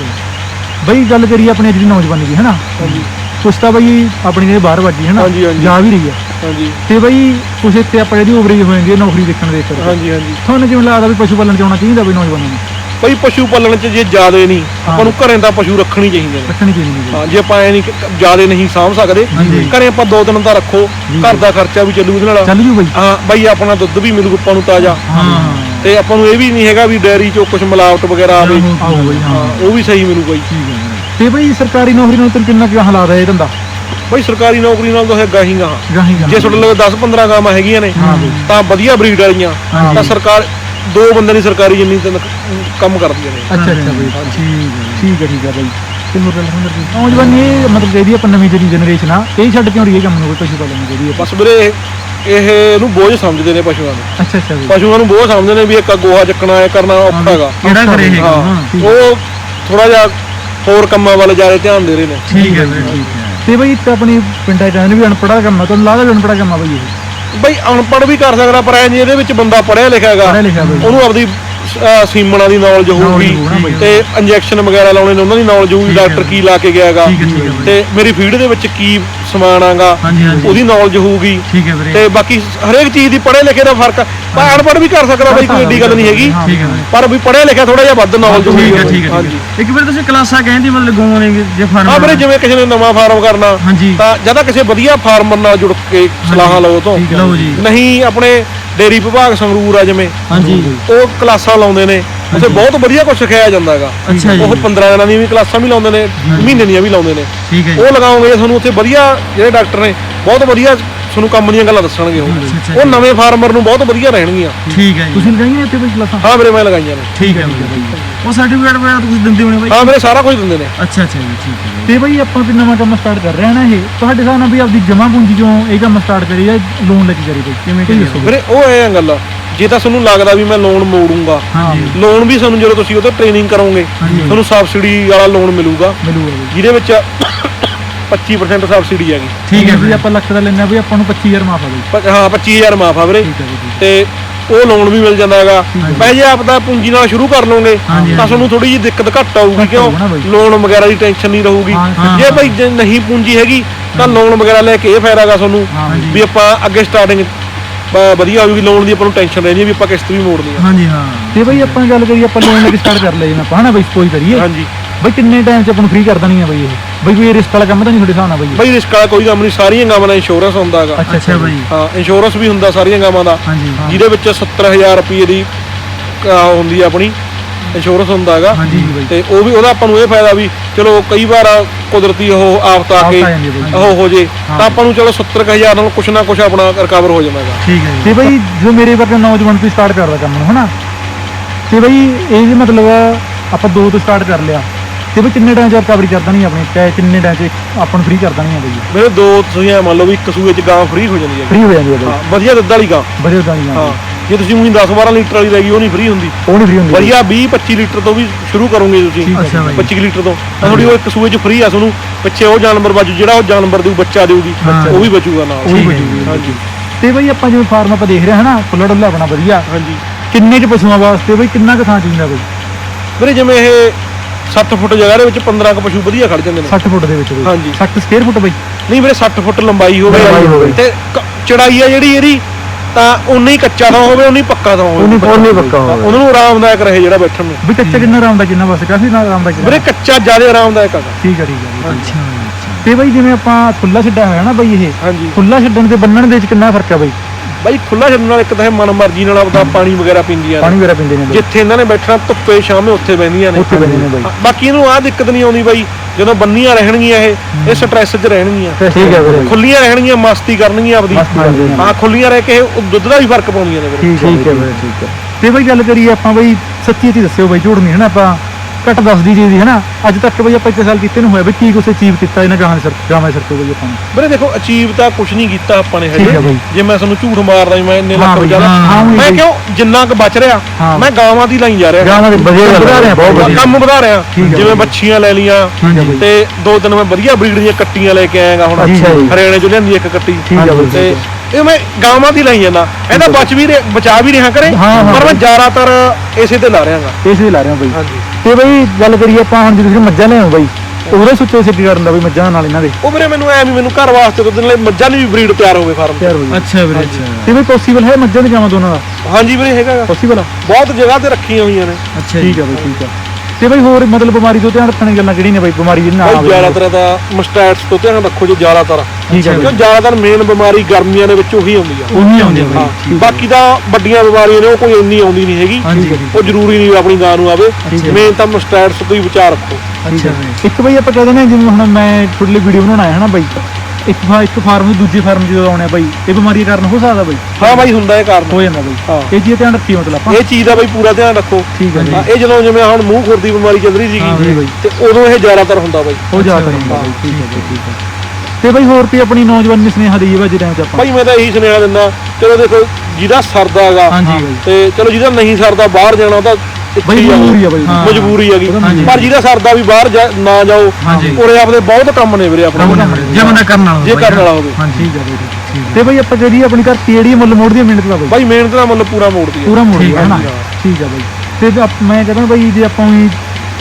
ਬਈ ਗੱਲ ਕਰੀਏ ਆਪਣੀ ਜਿਹੜੀ ਨੌਜਵਾਨੀ ਦੀ ਹੈਨਾ? ਹਾਂਜੀ। ਕੁਛ ਤਾਂ ਬਈ ਆਪਣੀ ਜਿਹੜੇ ਬਾਹਰ ਵੱਜੀ ਹੈਨਾ? ਹਾਂਜੀ, ਹਾਂਜੀ। ਜਾ ਵੀ ਰਹੀ ਹੈ ਹਾਂਜੀ। ਤੇ ਬਈ ਕੁਛ ਇੱਥੇ ਆਪਾਂ ਜਿਹੜੀ ਉਭਰੀ ਹੋਈ ਹੁੰਦੀ ਹੈ ਨੌਕਰੀ ਦੇਖਣ ਦੇ ਕਰਕੇ ਹਾਂਜੀ ਹਾਂਜੀ। ਤੁਹਾਨੂੰ ਕਿਵੇਂ ਲੱਗਦਾ ਵੀ ਪਸ਼ੂ ਪਾਲਣ ਚ ਆਉਣਾ ਚਾਹੀਦਾ ਬਈ ਨੌਜਵਾਨਾਂ ਨੂੰ? ਭਾਈ ਪਸ਼ੂ ਪਾਲਣ 'ਚ ਜੇ ਜ਼ਿਆਦੇ ਨਹੀਂ ਆਪਾਂ ਨੂੰ ਘਰੇ ਤਾਂ ਪਸ਼ੂ ਰੱਖਣੀ ਚਾਹੀਦੇ ਨੇ। ਰੱਖਣੀ ਚਾਹੀਦੀ ਨਹੀਂ ਹਾਂ ਜੇ ਆਪਾਂ ਐ ਨਹੀਂ ਜ਼ਿਆਦੇ ਨਹੀਂ ਸਾਂਭ ਸਕਦੇ ਹਾਂਜੀ। ਘਰੇ ਆਪਾਂ ਦੋ ਦਿਨ ਤਾਂ ਰੱਖੋ ਘਰ ਦਾ ਖਰਚਾ ਵੀ ਚੱਲੂ ਉਹਦੇ ਨਾਲ। ਚੱਲ ਜੂ ਬਈ। ਹਾਂ ਬਾਈ ਆਪਣਾ ਦੁੱਧ ਵੀ ਮਿਲੂ ਆਪਾਂ ਨੂੰ ਤਾਜ਼ਾ। ਹਾਂ। ਤੇ ਆਪਾਂ ਨੂੰ ਇਹ ਵੀ ਨਹੀਂ ਹੈਗਾ ਵੀ ਡੈਰੀ 'ਚੋਂ ਕੁਝ ਮਿਲਾਵਟ ਵਗੈਰਾ ਆਵੇ। ਹਾਂ ਹਾਂ ਉਹ ਵੀ ਸਹੀ ਮਿਲੂ ਬਾਈ। ਠੀਕ ਹੈ। ਤੇ ਬਈ ਸਰਕਾਰੀ ਨੌਕਰੀ ਨਾਲ ਤੈਨੂੰ ਕਿੰਨਾ ਕੁ ਹਾਲਾਤ ਹੈ ਇਹ ਧੰਦਾ? ਬਾਈ ਸਰਕਾਰੀ ਨੌਕਰੀ ਨਾਲ ਤਾਂ ਹੈਗਾ ਹੀ ਗਾ ਗਾਹੀ ਗਾਹੀ ਜੇ ਤੁਹਾਡੇ ਲਵੇ 10 15 ਗਾਵਾਂ ਹੈਗੀਆਂ ਨੇ ਹਾਂ ਬਈ। ਤਾਂ ਵਧੀਆ ਬਰੀਡ ਵਾਲੀਆਂ। ਤਾਂ ਸਰਕਾਰ ਦੋ ਬੰਦੇ ਦੀ ਸਰਕਾਰੀ ਜਿੰਨੀ ਤਾਂ ਕੰਮ ਕਰਦੀਆਂ ਨੇ। ਅੱਛਾ ਅੱਛਾ ਬਈ। ਠੀਕ ਹੈ ਠੀਕ ਹੈ ਠੀਕ ਹੈ ਬਈ। ਤੇ ਹੋਰ ਗੱਲ ਹੁੰਦਰ ਜੀ? ਨੌਜਵਾਨ ਇਹ ਮਤਲਬ ਜਿਹੜੀ ਆਪਾਂ ਨਵੀਂ ਜਿਹੜੀ ਜਨਰੇਸ਼ਨ ਆ ਇਹ ਛੱਡ ਕਿਉਂ ਰਹੀ ਹੈ ਕੰਮ ਨੂੰ ਕੋਈ ਪਸ਼ੂ ਪਾਲਣ ਨੂੰ ਜਿਹੜੀ ਬਸ ਵੀਰੇ ਇਹ ਇਹਨੂੰ ਬੋਝ ਸਮਝਦੇ ਨੇ ਪਸ਼ੂਆਂ ਨੂੰ। ਅੱਛਾ ਅੱਛਾ ਬਈ ਪਸ਼ੂਆਂ ਨੂੰ ਬੋਝ ਸਮਝਦੇ ਨੇ ਵੀ ਇੱਕ ਗੋਹਾ ਚੱਕਣਾ ਇਹ ਕਰਨਾ ਔਖਾ ਹੈਗਾ। ਕਿਹੜਾ ਕਰੇ ਹਾਂ ਠੀਕ ਉਹ ਥੋੜਾ ਜਿਹਾ ਹੋਰ ਕੰਮਾਂ ਵੱਲ ਜ਼ਿਆਦਾ ਧਿਆਨ ਦੇ ਰਹੇ ਨੇ। ਠੀਕ ਹੈ ਵੀਰੇ ਠੀਕ ਹੈ। ਤੇ ਬਈ ਇੱਕ ਆਪਣੀ ਪਿੰਡਾਂ ਚ ਵੀ ਅਨਪੜਾ ਕੰਮ ਆ ਤੁਹਾਨੂੰ ਲੱਗਦਾ ਵੀ ਅਨਪੜਾ ਕੰਮ ਆ ਬਈ ਇਹ? ਬਈ ਅਨਪੜ੍ਹ ਵੀ ਕਰ ਸਕਦਾ ਪਰ ਐ ਨਹੀਂ ਇਹਦੇ ਵਿੱਚ ਬੰਦਾ ਪੜ੍ਹਿਆ ਲਿਖਿਆ ਹੈਗਾ। ਉਹਨੂੰ ਆਪਦੀ ਅਹ, ਸੀਮਨਾਂ ਦੀ ਨੌਲੇਜ ਹੋਊਗੀ ਹੋਊ ਨਾ ਬਈ। ਤੇ ਇੰਜੈਕਸ਼ਨ ਵਗੈਰਾ ਲਾਉਣੇ ਨੇ ਉਹਨਾਂ ਦੀ ਨੌਲੇਜ ਹੋਊਗੀ ਠੀਕ ਹੈ ਡਾਕਟਰ ਕੀ ਲਾ ਕੇ ਗਿਆ ਹੈਗਾ। ਠੀਕ ਹੈ ਠੀਕ ਹੈ ਵੀਰੇ ਤੇ ਮੇਰੀ ਫੀਡ ਦੇ ਵਿੱਚ ਕੀ ਸਮਾਨ ਆਗਾ ਹਾਂਜੀ ਹਾਂਜੀ। ਉਹਦੀ ਨੌਲੇਜ ਹੋਊਗੀ। ਠੀਕ ਹੈ ਵੀਰੇ। ਤੇ ਬਾਕੀ ਹਰੇਕ ਚੀਜ਼ ਦੀ ਪੜ੍ਹੇ ਲਿਖੇ ਦਾ ਫ਼ਰਕ ਆ। ਪਰ ਅਨਪੜ੍ਹ ਵੀ ਕਰ ਸਕਦਾ ਬਈ ਕੋਈ ਏਡੀ ਗੱਲ ਨਹੀਂ ਹੈਗੀ। ਹਾਂ, ਠੀਕ ਹੈ ਵੀਰੇ। ਪਰ ਵੀ ਪੜ੍ਹਿਆ ਲਿਖਿਆ ਥੋੜਾ ਜਿਹਾ ਵੱਧ ਨੌਲੇਜ ਹੋਊਗੀ। ਠੀਕ ਹੈ ਠੀਕ ਹੈ। ਹਾਂਜੀ। ਠੀਕ ਹੈ। ਇੱਕ ਵਾਰ ਤੁਸੀਂ ਕਲਾਸਾਂ ਕਹਿੰਦੀ ਮਤਲਬ ਨੇ ਜੇ ਫਾਰਮ ਹਾਂ ਵੀਰੇ ਜਿਵੇਂ ਕਿਸੇ ਨੇ ਨਵਾਂ ਫਾਰਮ ਕਰਨਾ ਹਾਂਜੀ। ਤਾਂ ਜਾਂ ਕਿਸੇ ਵਧੀਆ ਫਾਰਮਰ ਨਾਲ ਜੁੜ ਕੇ ਸਲਾਹਾਂ ਲਓ ਤੋਂ ਠੀਕ ਹੈ। ਲਓ ਜੀ। ਨਹੀਂ ਆਪਣੇ ਡੇਰੀ ਵਿਭਾਗ ਸੰਗਰੂਰ ਆ ਜਿਵੇਂ। ਹਾਂਜੀ। ਉਹ ਕਲਾਸਾਂ ਲਾਉਂਦੇ ਨੇ। ਉੱਥੇ ਬਹੁਤ ਵਧੀਆ ਕੁਝ ਸਿਖਾਇਆ ਜਾਂਦਾ ਹੈਗਾ। ਅੱਛਾ ਜੀ। ਉਹ 15 ਦਿਨਾਂ ਦੀਆਂ ਵੀ ਕਲਾਸਾਂ ਵੀ ਲਾਉਂਦੇ ਨੇ ਮਹੀਨੇ ਦੀਆਂ ਵੀ ਲਾਉਂਦੇ ਨੇ। ਠੀਕ ਹੈ ਜੀ। ਉਹ ਲਗਾਓਗੇ ਤੁਹਾਨੂੰ ਉੱਥੇ ਵਧੀਆ ਜਿਹੜੇ ਡਾਕਟਰ ਨੇ ਬਹੁਤ ਵਧੀਆ ਤੁਹਾਨੂੰ ਕੰਮ ਦੀਆਂ ਗੱਲਾਂ ਦੱਸਣਗੇ ਉਹ। ਅੱਛਾ, ਅੱਛਾ, ਉਹ ਨਵੇਂ ਫਾਰਮਰ ਨੂੰ ਬਹੁਤ ਵਧੀਆ ਰਹਿਣਗੀਆਂ। ਠੀਕ ਹੈ ਜੀ। ਤੁਸੀਂ ਲਗਾਈਆਂ ਇੱਥੇ ਬਈ ਕਲਾਸਾਂ? ਹਾਂ ਵੀਰੇ ਮੈਂ ਲਗਾਈਆਂ ਨੇ। ਠੀਕ ਹੈ ਵੀਰੇ। ਉਹ ਸਰਟੀਫਿਕੇਟ ਵਗੈਰਾ ਤੁਸੀਂ ਦਿੰਦੇ ਹੋਣੇ ਬਾਈ? ਹਾਂ ਵੀਰੇ ਸਾਰਾ ਕੁਝ ਦਿੰਦੇ ਨੇ। ਅੱਛਾ ਅੱਛਾ ਜੀ ਠੀਕ ਹੈ। ਤੇ ਬਈ ਆਪਾਂ ਵੀ ਨਵਾਂ ਕੰਮ ਸਟਾਰਟ ਕਰ ਰਹੇ ਹਾਂ ਨਾ ਇਹ ਤੁਹਾਡੇ ਹਿਸਾਬ ਨਾਲ ਵੀ ਆਪਦੀ ਜਮਾ ਪੂੰਜੀ ਚੋਂ ਇਹ ਕੰਮ ਸਟਾਰਟ ਕਰੀ ਜਾਂ ਲੋਨ ਲੈ ਕੇ ਕਰੀ ਬਈ? ਕਿਵੇਂ ਕਰੀ ਵੀਰੇ ਉਹ ਐ ਗੱਲ ਆ, ਜੇ ਤਾਂ ਤੁਹਾਨੂੰ ਲੱਗਦਾ ਵੀ ਮੈਂ ਲੋਨ ਮੋੜੂੰਗਾ ਹਾਂ ਜੀ। ਲੋਨ ਵੀ ਤੁਹਾਨੂੰ ਜਦੋਂ ਤੁਸੀਂ ਉਹਤੇ ਟ੍ਰੇਨਿੰਗ ਕਰੋਗੇ। ਤੁਹਾਨੂੰ ਸਬਸਿਡੀ ਵਾਲਾ ਲੋਨ ਮਿਲੂਗਾ ਜਿਹਦੇ ਵਿੱਚ 25% ਸਬਸਿਡੀ ਹੈਗੀ। ਠੀਕ ਹੈ ਵੀ ਵੀਰੇ ਆਪਾਂ ਲੱਖ ਦਾ ਲੈਣਾ ਵੀ ਆਪਾਂ ਨੂੰ 25000 ਮਾਫ ਆ ਬਈ। ਪ- ਹਾਂ 25000 ਮਾਫ ਆ ਵੀਰੇ। ਤੇ ਉਹ ਲੋਨ ਵੀ ਮਿਲ ਜਾਂਦਾ ਹੈਗਾ। ਭਾਈ ਜੇ ਆਪ ਦਾ ਪੂੰਜੀ ਨਾਲ ਸ਼ੁਰੂ ਕਰ ਲਓਗੇ ਤਾਂ ਤੁਹਾਨੂੰ ਥੋੜੀ ਜਿਹੀ ਦਿੱਕਤ ਘੱਟ ਆਊਗੀ ਕਿਉਂ। ਲੋਨ ਵਗੈਰਾ ਦੀ ਟੈਨਸ਼ਨ ਨਹੀਂ ਰਹੂਗੀ। ਜੇ। ਭਾਈ ਜੇ ਨਹੀਂ ਪੂੰਜੀ ਹੈਗੀ ਤਾਂ ਲੋਨ ਵਗੈਰਾ ਲੈ ਕੇ ਇਹ ਫਾਇਦਾ ਹੈਗਾ ਤੁਹਾਨੂੰ। ਵੀ ਆਪਾਂ ਅੱਗੇ ਸਟਾਰਟਿੰਗ ਵਧੀਆ ਹੋਊਗੀ ਲੋਨ ਦੀ ਆਪਾਂ ਨੂੰ ਟੈਨਸ਼ਨ ਰਹਿੰਦੀ ਵੀ ਆਪਾਂ ਕਿਸ਼ਤ ਵੀ ਮੋੜਨੀ ਹੈ ਹਾਂਜੀ ਹਾਂ। ਤੇ ਬਈ ਆਪਾਂ ਗੱਲ ਕਰੀਏ ਆਪਾਂ ਲੋਨ ਲੈ ਕੇ ਸਟਾਰਟ ਕਰ ਜਿਵੇਂ ਆਪਾਂ ਹਨਾ ਬਈ? ਸਪੋਜ਼ ਕਰੀਏ। ਹਾਂਜੀ। ਬਈ ਕਿੰਨੇ ਟਾਈਮ 'ਚ ਆਪਾਂ ਨੂੰ ਫ੍ਰੀ ਕਰ ਦੇਣੀ ਆ ਬਈ ਇਹ? ਬਈ ਕੋਈ ਰਿਸਕ ਵਾਲਾ ਕੰਮ ਤਾਂ ਨਹੀਂ ਤੁਹਾਡੇ ਹਿਸਾਬ ਨਾਲ ਬਈ? ਭਾਈ ਰਿਸਕ ਵਾਲਾ ਕੋਈ ਕੰਮ ਨਹੀਂ ਸਾਰੀਆਂ ਗਾਵਾਂ ਦਾ ਇੰਸ਼ੋਰੈਂਸ ਹੁੰਦਾ ਹੈਗਾ। ਅੱਛਾ ਬਾਈ। ਹਾਂ ਇੰਸ਼ੋਰੈਂਸ ਵੀ ਹੁੰਦਾ ਸਾਰੀਆਂ ਗਾਵਾਂ ਦਾ। ਹਾਂਜੀ ਜਿਹਦੇ ਵਿੱਚ 70000 ਰੁਪਏ ਦੀ ਅਹ, ਹੁੰਦੀ ਹੈ ਆਪਣੀ ਇੰਸ਼ੋਰੈਂਸ ਹੁੰਦਾ ਹੈਗਾ। ਹਾਂਜੀ ਬਈ। ਤੇ ਉਹ ਵੀ ਉਹਦਾ ਆਪਾਂ ਨੂੰ ਇਹ ਫਾਇਦਾ ਵੀ ਚਲੋ ਕਈ ਵਾਰ ਕੁਦਰਤੀ ਉਹ ਆਫਤ ਆ ਕੇ ਆ ਜਾਂਦੀ ਬਈ। ਉਹ ਹੋ ਜੇ ਹਾਂ। ਤਾਂ ਆਪਾਂ ਨੂੰ ਚਲੋ 70000 ਨਾਲ ਕੁਛ ਨਾ ਕੁਛ ਆਪਣਾ ਰਿਕਵਰ ਹੋ ਜਾਂਦਾ ਹੈਗਾ ਠੀਕ ਹੈ ਜੀ। ਤੇ ਬਈ ਜੋ ਮੇਰੇ ਵਰਗੇ ਨੌਜਵਾਨ ਵੀ ਸਟਾਰਟ ਕਰਦਾ ਕੰਮ ਨੂੰ ਹਨਾ? ਤੇ ਬਈ ਇਹ ਜੀ ਮਤਲਬ ਆਪਾਂ ਦੋ ਤੋਂ ਸਟਾਰਟ ਕਰ ਲਿਆ। ਤੇ ਬਈ ਕਿੰਨੇ ਟਾਈਮ 'ਚ ਰਿਕਵਰੀ ਕਰ ਦੇਣੀ ਆਪਣੀ? ਚਾਹੇ ਕਿੰਨੇ ਟਾਈਮ 'ਚ ਆਪਾਂ ਨੂੰ ਫ੍ਰੀ ਕਰ ਦੇਣੀ ਆ ਬਈ। ਮੇਰੇ ਦੋ ਤੁਸੀਂ ਐਂ ਮੰਨ ਲਓ ਵੀ ਇੱਕ ਸੂਏ ਚ ਗਾਂ ਫ੍ਰੀ ਹੋ ਜਾਂਦੀ ਹੈ ਫ੍ਰੀ ਹੋ ਜਾਂਦੀ ਹੈ ਹਾਂ ਵਧੀਆ ਦੁੱਧ ਵਾਲੀ ਗਾਂ। ਵਧੀਆ ਗਾਣੀਆਂ ਹਾਂ ਜੇ ਤੁਸੀਂ ਉਹੀ 10 12 ਲੀਟਰ ਵਾਲੀ ਲੈ ਗਈ ਉਹ ਨਹੀਂ ਫ੍ਰੀ ਹੁੰਦੀ। ਉਹ ਨਹੀਂ ਫ੍ਰੀ ਹੁੰਦੀ। ਵਧੀਆ 20 25 ਲੀਟਰ ਤੋਂ ਵੀ ਸ਼ੁਰੂ ਕਰੋਗੇ ਤੁਸੀਂ। ਠੀਕ ਹੈ ਅੱਛਾ ਬਾਈ। 25 ਲੀਟਰ ਤੋਂ। ਤਾਂ ਥੋੜੀ ਉਹ ਇੱਕ ਸੂਏ ਚ ਫ੍ਰੀ ਆ ਤੁਹਾਨੂੰ। ਪਿੱਛੇ ਉਹ ਜਾਨਵਰ ਬਾਜੂ ਜਿਹੜਾ ਉਹ ਜਾਨਵਰ ਦੀ ਬੱਚਾ ਦੇਊਗੀ। ਉਹ ਵੀ ਬਚੂਗਾ ਨਾਲ। ਉਹ ਵੀ ਬਚੂਗੀ। ਹਾਂਜੀ। ਤੇ ਬਈ ਆਪਾਂ ਜਿਵੇਂ ਫਾਰਮ ਆਪਾਂ ਦੇਖ ਰਹੇ ਹਾਂ ਨਾ ਡੁੱਲਾ ਆਪਣਾ ਵਧੀਆ। ਹਾਂਜੀ। ਕਿੰਨੇ ਚ ਪਸ਼ੂਆਂ ਵਾਸਤੇ ਬਈ ਕਿੰਨਾ ਕੁ ਥਾਂ ਚਾਹੀਦਾ ਬਈ? ਵੀਰੇ ਜਿਵੇਂ ਇਹ 60 ਫੁੱਟ ਜਗ੍ਹਾ ਦੇ ਵਿੱਚ 15 ਕ ਪਸ਼ੂ ਵਧੀਆ ਖੜ ਜਾਂਦੇ ਨੇ। 60 ਫੁੱਟ ਦੇ ਵਿੱਚ ਬਈ ਹਾਂਜੀ। 60 ਸਕੁਅਰ ਫੁੱਟ ਬਈ? ਨਹੀਂ ਵੀਰੇ 60 ਫੁੱਟ ਲੰਬਾਈ ਹੋਵੇ। ਲੰਬਾਈ ਹੋਵੇ। ਤੇ ਕ- ਚੜਾਈ ਆ ਜਿਹੜੀ ਇਹਦੀ ਤਾਂ ਉਨਾ ਹੀ ਕੱਚਾ ਥਾਂ ਹੋਵੇ ਉਨਾ ਹੀ ਪੱਕਾ ਥਾਂ ਹੋਵੇ। ਉਨੀ- ਪੱਕਾ ਹਾਂ, ਉਹਨਾਂ ਨੂੰ ਆਰਾਮਦਾਇਕ ਰਹੇ ਜਿਹੜਾ ਬੈਠਣ ਨੂੰ। ਵੀ ਕੱਚਾ ਕਿੰਨਾ ਆਰਾਮ ਦਾ ਕਿੰਨਾ ਵਾਸਤੇ ਕਾਫੀ ਨਾ ਆਰਾਮ ਦਾ ਵੀਰੇ ਕੱਚਾ ਜ਼ਿਆਦਾ ਆਰਾਮਦਾਇਕ ਹੈਗਾ। ਠੀਕ ਹੈ ਠੀਕ ਹੈ ਬਈ। ਅੱਛਾ ਬਾਈ, ਅੱਛਾ ਤੇ ਬਈ ਜਿਵੇਂ ਆਪਾਂ ਖੁੱਲਾ ਛੱਡਿਆ ਹੋਇਆ ਨਾ ਬਈ ਇਹ ਹਾਂਜੀ। ਖੁੱਲਾ ਛੱਡਣ ਤੇ ਬੰਨਣ ਦੇ ਵਿੱਚ ਕਿੰਨਾ ਫ਼ਰਕ ਆ ਬਈ? ਬਾਈ ਖੁੱਲਾ ਛੱਡਣ ਨਾਲ ਇੱਕ ਤਾਂ ਇਹ ਮਨ ਮਰਜ਼ੀ ਨਾਲ ਆਪਦਾ ਪਾਣੀ ਵਗੈਰਾ ਪੀਂਦੀਆਂ ਪਾਣੀ ਵਗੈਰਾ ਪੀਂਦੇ ਨੇ ਬਈ। ਜਿੱਥੇ ਇਹਨਾਂ ਨੇ ਬੈਠਣਾ ਧੁੱਪੇ ਛਾਵੇਂ ਉੱਥੇ ਬਹਿੰਦੀਆਂ ਨੇ। ਉੱਥੇ ਬੈਠੇ ਨੇ ਬਈ। ਬਾਕੀ ਇਹਨੂੰ ਆਹ ਦਿੱਕਤ ਨਹੀਂ ਆਉਂਦੀ ਬਾਈ ਜਦੋਂ ਬੰਨੀਆਂ ਰਹਿਣਗੀਆਂ ਇਹ ਇਹ ਸਟ੍ਰੈਸ 'ਚ ਰਹਿਣਗੀਆਂ। ਠੀਕ ਹੈ ਵੀਰੇ ਖੁੱਲੀਆਂ ਰਹਿਣਗੀਆਂ ਮਸਤੀ ਕਰਨਗੀਆਂ ਆਪਦੀ। ਮਸਤੀ ਕਰਨਗੀਆਂ। ਹਾਂ ਖੁੱਲੀਆਂ ਰਹਿ ਕੇ ਇਹ ਦੁੱਧ ਦਾ ਵੀ ਫ਼ਰਕ ਪਾਉਂਦੀਆਂ ਨੇ ਵੀਰੇ ਠੀਕ ਹੈ ਵੀਰੇ ਠੀਕ ਹੈ। ਤੇ ਬਈ ਗੱਲ ਕਰੀਏ ਆਪਾਂ ਬਈ ਸੱਚੀ ਸੱਚੀ ਦੱਸਿਓ ਬਈ ਝੂਠ ਨਹੀਂ ਹੈ ਨਾ ਆਪਾਂ। ਘੱਟ ਦੱਸਦੀ ਚੀਜ਼ ਦੀ ਹੈ ਨਾ ਅੱਜ ਤੱਕ ਬਈ ਆਪਾਂ ਇੱਕ ਸਾਲ ਕੀਤੇ ਨੂੰ ਹੋਇਆ ਬਈ ਕੀ ਕੁਛ ਅਚੀਵ ਕੀਤਾ ਇਹਨਾਂ ਗਾਹਾਂ ਸਰ ਗਾਹਾਂ ਸਰ ਤੋਂ ਬਈ ਆਪਾਂ ਨੇ ਵੀਰੇ ਦੇਖੋ ਅਚੀਵ ਤਾਂ ਕੁਝ ਨਹੀਂ ਕੀਤਾ ਆਪਾਂ ਨੇ ਠੀਕ ਹੈ ਹਜੇ ਬਾਈ। ਜੇ ਮੈਂ ਤੁਹਾਨੂੰ ਝੂਠ ਮਾਰਦਾ ਵੀ ਮੈਂ ਇੰਨੇ ਹਾਂ ਲੱਖ ਬਾਈ, ਰੁਪਏ ਹਾਂ, ਹਾਂ ਮੈਂ। ਕਿਉਂ ਜਿੰਨਾ ਕੁ ਬਚ ਰਿਹਾ ਹਾਂ। ਮੈਂ ਗਾਵਾਂ ਦੀ ਲਾਈ ਜਾ ਰਿਹਾ ਗਾਹਾਂ ਦੇ ਵਧੀਆ ਗੱਲ ਵਧਾ ਰਹੇ ਬਹੁਤ ਵਧੀਆ। ਕੰਮ ਵਧਾ ਰਿਹਾ ਠੀਕ ਹੈ ਜਿਵੇਂ ਬਾਈ। ਬੱਚੀਆਂ ਲੈ ਲੀਆਂ ਠੀਕ ਹੈ ਬਾਈ। ਤੇ ਦੋ ਦਿਨ ਮੈਂ ਵਧੀਆ ਬਰੀਡ ਦੀਆਂ ਕੱਟੀਆਂ ਲੈ ਕੇ ਆਇਆਗਾ ਹੁਣ ਅੱਛਾ ਜੀ। ਹਰਿਆਣੇ ਚੋਂ ਲਿਆਂਦੀ ਇੱਕ ਕੱਟੀ ਠੀਕ ਹੈ ਬਾਈ, ਤੇ ਇਹ ਮੈਂ ਗਾਵਾਂ ਦੀ ਲਾਈ ਜਾਂਦਾ ਇਹਦਾ ਬਚ ਵੀ ਰਿਹਾ- ਬਚਾ ਵੀ ਰਿਹਾ ਕਰੇ ਹਾਂ, ਹਾਂ ਪਰ ਮੈਂ। ਜ਼ਿਆਦਾਤਰ ਇਸੇ ਤੇ ਲਾ ਰਿਹਾਗਾ ਇਸ ਲਈ ਲਾ ਰਹੇ ਹਾਂ ਬਈ ਹਾਂਜੀ ਤੇ ਬਈ ਗੱਲ ਕਰੀਏ ਆਪਾਂ ਹੁਣ ਜਦੋਂ ਤੁਸੀਂ ਮੱਝਾਂ ਲਿਆਓ ਬਈ ਉਹਦੇ ਸੁੱਚੇ ਸਿੱਟੀ ਕਰਨ ਦਾ ਬਈ ਮੱਝਾਂ ਨਾਲ ਇਹਨਾਂ ਦੇ। ਉਹ ਵੀਰੇ ਮੈਨੂੰ ਐ ਵੀ ਮੈਨੂੰ ਘਰ ਵਾਸਤੇ ਦੁੱਧ ਲਈ ਮੱਝਾਂ ਦੀ ਵੀ ਬਰੀਡ ਤਿਆਰ ਹੋਵੇ ਫਾਰਮ ਤਿਆਰ ਹੋ ਅੱਛਾ ਵੀਰੇ ਅੱਛਾ ਤੇ ਬਈ ਪੋਸੀਬਲ ਹੈ ਮੱਝਾਂ ਦੇ ਜਾਵਾਂ ਦੋਨਾਂ ਦਾ? ਹਾਂਜੀ ਵੀਰੇ ਹੈਗਾ ਗਾ। ਪੋਸੀਬਲ ਆ? ਬਹੁਤ ਜਗ੍ਹਾ ਤੇ ਰੱਖੀਆਂ ਹੋਈਆਂ ਨੇ। ਅੱਛਾ ਠੀਕ ਹੈ ਬਈ ਠੀਕ ਹੈ ਤੇ ਬਈ ਹੋਰ ਮਤਲਬ ਬਿਮਾਰੀ ਤੋਂ ਧਿਆਨ ਰੱਖਣ ਗੱਲਾਂ ਕਿਹੜੀਆਂ ਨੇ ਬਈ? ਬਿਮਾਰੀ ਜਿਹਦੇ ਨਾਲ ਭਾਈ ਜ਼ਿਆਦਾਤਰ ਦਾ ਮਸਟੈਟਸ ਤੋਂ ਧਿਆਨ ਰੱਖੋ ਜੇ ਜ਼ਿਆਦਾਤਰ। ਠੀਕ ਹੈ ਕਿਉਂ ਬਈ। ਜ਼ਿਆਦਾਤਰ ਮੇਨ ਬਿਮਾਰੀ ਗਰਮੀਆਂ ਦੇ ਵਿੱਚ ਉਹੀ ਆਉਂਦੀ ਆ। ਉਹੀ ਆਉਂਦੀ ਆ ਹਾਂ ਬਾਈ ਬਾਕੀ ਤਾਂ ਵੱਡੀਆਂ ਬਿਮਾਰੀਆਂ ਨੇ ਉਹ ਕੋਈ ਇੰਨੀ ਆਉਂਦੀ ਨਹੀਂ ਹੈਗੀ। ਹਾਂਜੀ ਉਹ ਜ਼ਰੂਰੀ ਨਹੀਂ ਵੀ ਆਪਣੀ ਗਾਂ ਨੂੰ ਆਵੇ। ਠੀਕ ਹੈ। ਮੇਨ ਤਾਂ ਮਸਟੈਟਸ ਤੋਂ ਹੀ ਵਿਚਾਰ ਰੱਖੋ। ਅੱਛਾ ਇੱਕ ਬਈ ਆਪਾਂ ਕਹਿੰਦੇ ਨੇ ਜਿਵੇਂ ਹੁਣ ਮੈਂ ਤੁਹਾਡੇ ਲਈ ਵੀਡੀਓ ਬਣਾਉਣਾ ਹੈ ਨਾ ਬਈ। ਇੱਕ ਫਾ ਇੱਕ ਫਾਰਮ ਤੋਂ ਦੂਜੇ ਫਾਰਮ ਜਦੋਂ ਆਉਣੇ ਆ ਬਈ। ਇਹ ਬਿਮਾਰੀ ਕਾਰਨ ਹੋ ਸਕਦਾ ਬਈ? ਹਾਂ ਬਾਈ ਹੁੰਦਾ ਇਹ ਕਾਰਨ। ਹੋ ਜਾਂਦਾ ਬਈ। ਹਾਂ। ਇਹ ਦਾ ਧਿਆਨ ਰੱਖੀਓ ਮਤਲਬ ਆਪਾਂ। ਇਹ ਚੀਜ਼ ਦਾ ਬਾਈ ਪੂਰਾ ਧਿਆਨ ਰੱਖੋ। ਠੀਕ ਹੈ ਹਾਂ, ਜੀ ਇਹ ਜਦੋਂ ਜਿਵੇਂ ਹੁਣ ਮੂੰਹ ਖੁਰ ਦੀ ਬਿਮਾਰੀ ਚੱਲ ਰਹੀ ਹਾਂ ਸੀਗੀ ਬਈ। ਤੇ ਉਦੋਂ ਇਹ ਜ਼ਿਆਦਾਤਰ ਹੁੰਦਾ ਬਾਈ। ਹੋ ਜਾ ਬਈ, ਬਈ ਠੀਕ ਹੈ ਬਈ, ਠੀਕ ਹੈ। ਤੇ ਬਈ ਹੋਰ ਵੀ ਆਪਣੀ ਨੌਜਵਾਨੀ ਸੁਨੇਹਾ ਦੇਈਏ ਟਾਈਮ ਚ ਆਪਾਂ ਭਾਈ ਮੈਂ ਤਾਂ ਇਹੀ ਸੁਨੇਹਾ ਦਿੰਦਾ। ਚਲੋ ਦੇਖੋ ਜਿਹਦਾ ਸਰਦਾ ਹੈਗਾ ਹਾਂਜੀ ਬਾਈ। ਤੇ ਚਲੋ ਜਿਹਦਾ ਨਹੀਂ ਸਰਦਾ ਬਾਹਰ ਜਾਣਾ ਉਹ ਆ। ਮਜਬੂਰੀ ਆ ਬਈ। ਮਜਬੂਰੀ ਹੈਗੀ। ਪਰ ਜਿਹਦਾ ਸਰਦਾ ਵੀ ਬਾਹਰ ਨਾ ਜਾਓ। ਉਰੇ ਆਪਦੇ ਬਹੁਤ ਕੰਮ ਨੇ ਵੀਰੇ ਆਪਣੇ ਜੇ ਬੰਦਾ ਕਰਨ ਵਾਲਾ ਜੇ ਕਰਨ ਵਾਲਾ ਹੋਵੇ ਠੀਕ ਹੈ ਬਈ। ਤੇ ਬਈ ਆਪਾਂ ਜਿਹੜੀ ਆਪਣੀ ਘਰ ਤੇੜੀ ਮੁੱਲ ਮੋੜਦੀ ਆ ਮਿੰਟ ਦਾ ਬਈ ਭਾਈ ਮਿਹਨਤ ਦਾ ਮੁੱਲ ਪੂਰਾ ਮੋੜਦੀ ਹੈ ਪੂਰਾ ਮੋੜ ਠੀਕ ਹੈ ਹੈ ਬਈ ਤੇ ਮੈਂ ਕਹਿੰਦਾ ਬਈ ਜੇ ਆਪਾਂ ਵੀ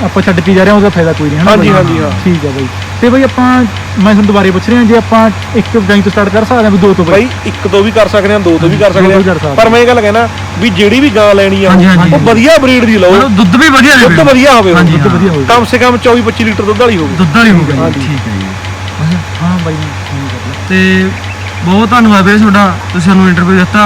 ਆਪਾਂ ਛੱਡ ਕੇ ਜਾ ਰਹੇ ਹਾਂ ਉਹਦਾ ਫਾਇਦਾ ਕੋਈ ਨਹੀਂ ਹਾਂਜੀ? ਹਾਂਜੀ, ਹਾਂ। ਠੀਕ ਹੈ ਬਈ ਤੇ ਬਈ ਆਪਾਂ ਮੈਂ ਤੁਹਾਨੂੰ ਦੁਬਾਰੇ ਪੁੱਛ ਰਿਹਾ ਜੇ ਆਪਾਂ ਇੱਕ ਗਾਈ ਤੋਂ ਸਟਾਰਟ ਕਰ ਸਕਦੇ ਹਾਂ ਵੀ ਦੋ ਤੋਂ ਬਈ? ਭਾਈ ਇੱਕ ਤੋਂ ਵੀ ਕਰ ਸਕਦੇ ਆ ਦੋ ਤੋਂ ਵੀ ਕਰ ਦੋ ਤੋਂ ਸਕਦੇ ਕਰ ਸਕਦੇ ਪਰ ਮੈਂ ਇਹ ਗੱਲ ਕਹਿਣਾ ਵੀ ਜਿਹੜੀ ਵੀ ਗਾਂ ਲੈਣੀ ਆ ਹਾਂਜੀ, ਹਾਂਜੀ। ਉਹ ਵਧੀਆ ਬਰੀਡ ਦੀ ਲਓ। ਮਤਲਬ ਦੁੱਧ ਵੀ ਵਧੀਆ ਦੁੱਧ ਦੇਵੇ। ਵਧੀਆ ਹੋਵੇ। ਹਾਂਜੀ, ਦੁੱਧ ਹਾਂ। ਵਧੀਆ ਹੋਵੇ। ਕਮ ਸੇ ਕਮ 24 25 ਲੀਟਰ ਦੁੱਧ ਵਾਲੀ ਹੋਵੇ। ਦੁੱਧ ਵਾਲੀ ਹੋਊਗੀ ਹਾਂਜੀ। ਠੀਕ ਹੈ ਜੀ। ਹਾਂ ਬਾਈ ਨੇ ਫੋਨ ਕਰ ਲਿਆ ਤੇ ਬਹੁਤ ਧੰਨਵਾਦ ਵੀਰੇ ਤੁਹਾਡਾ ਤੁਸੀਂ ਸਾਨੂੰ ਇੰਟਰਵਿਊ ਦਿੱਤਾ।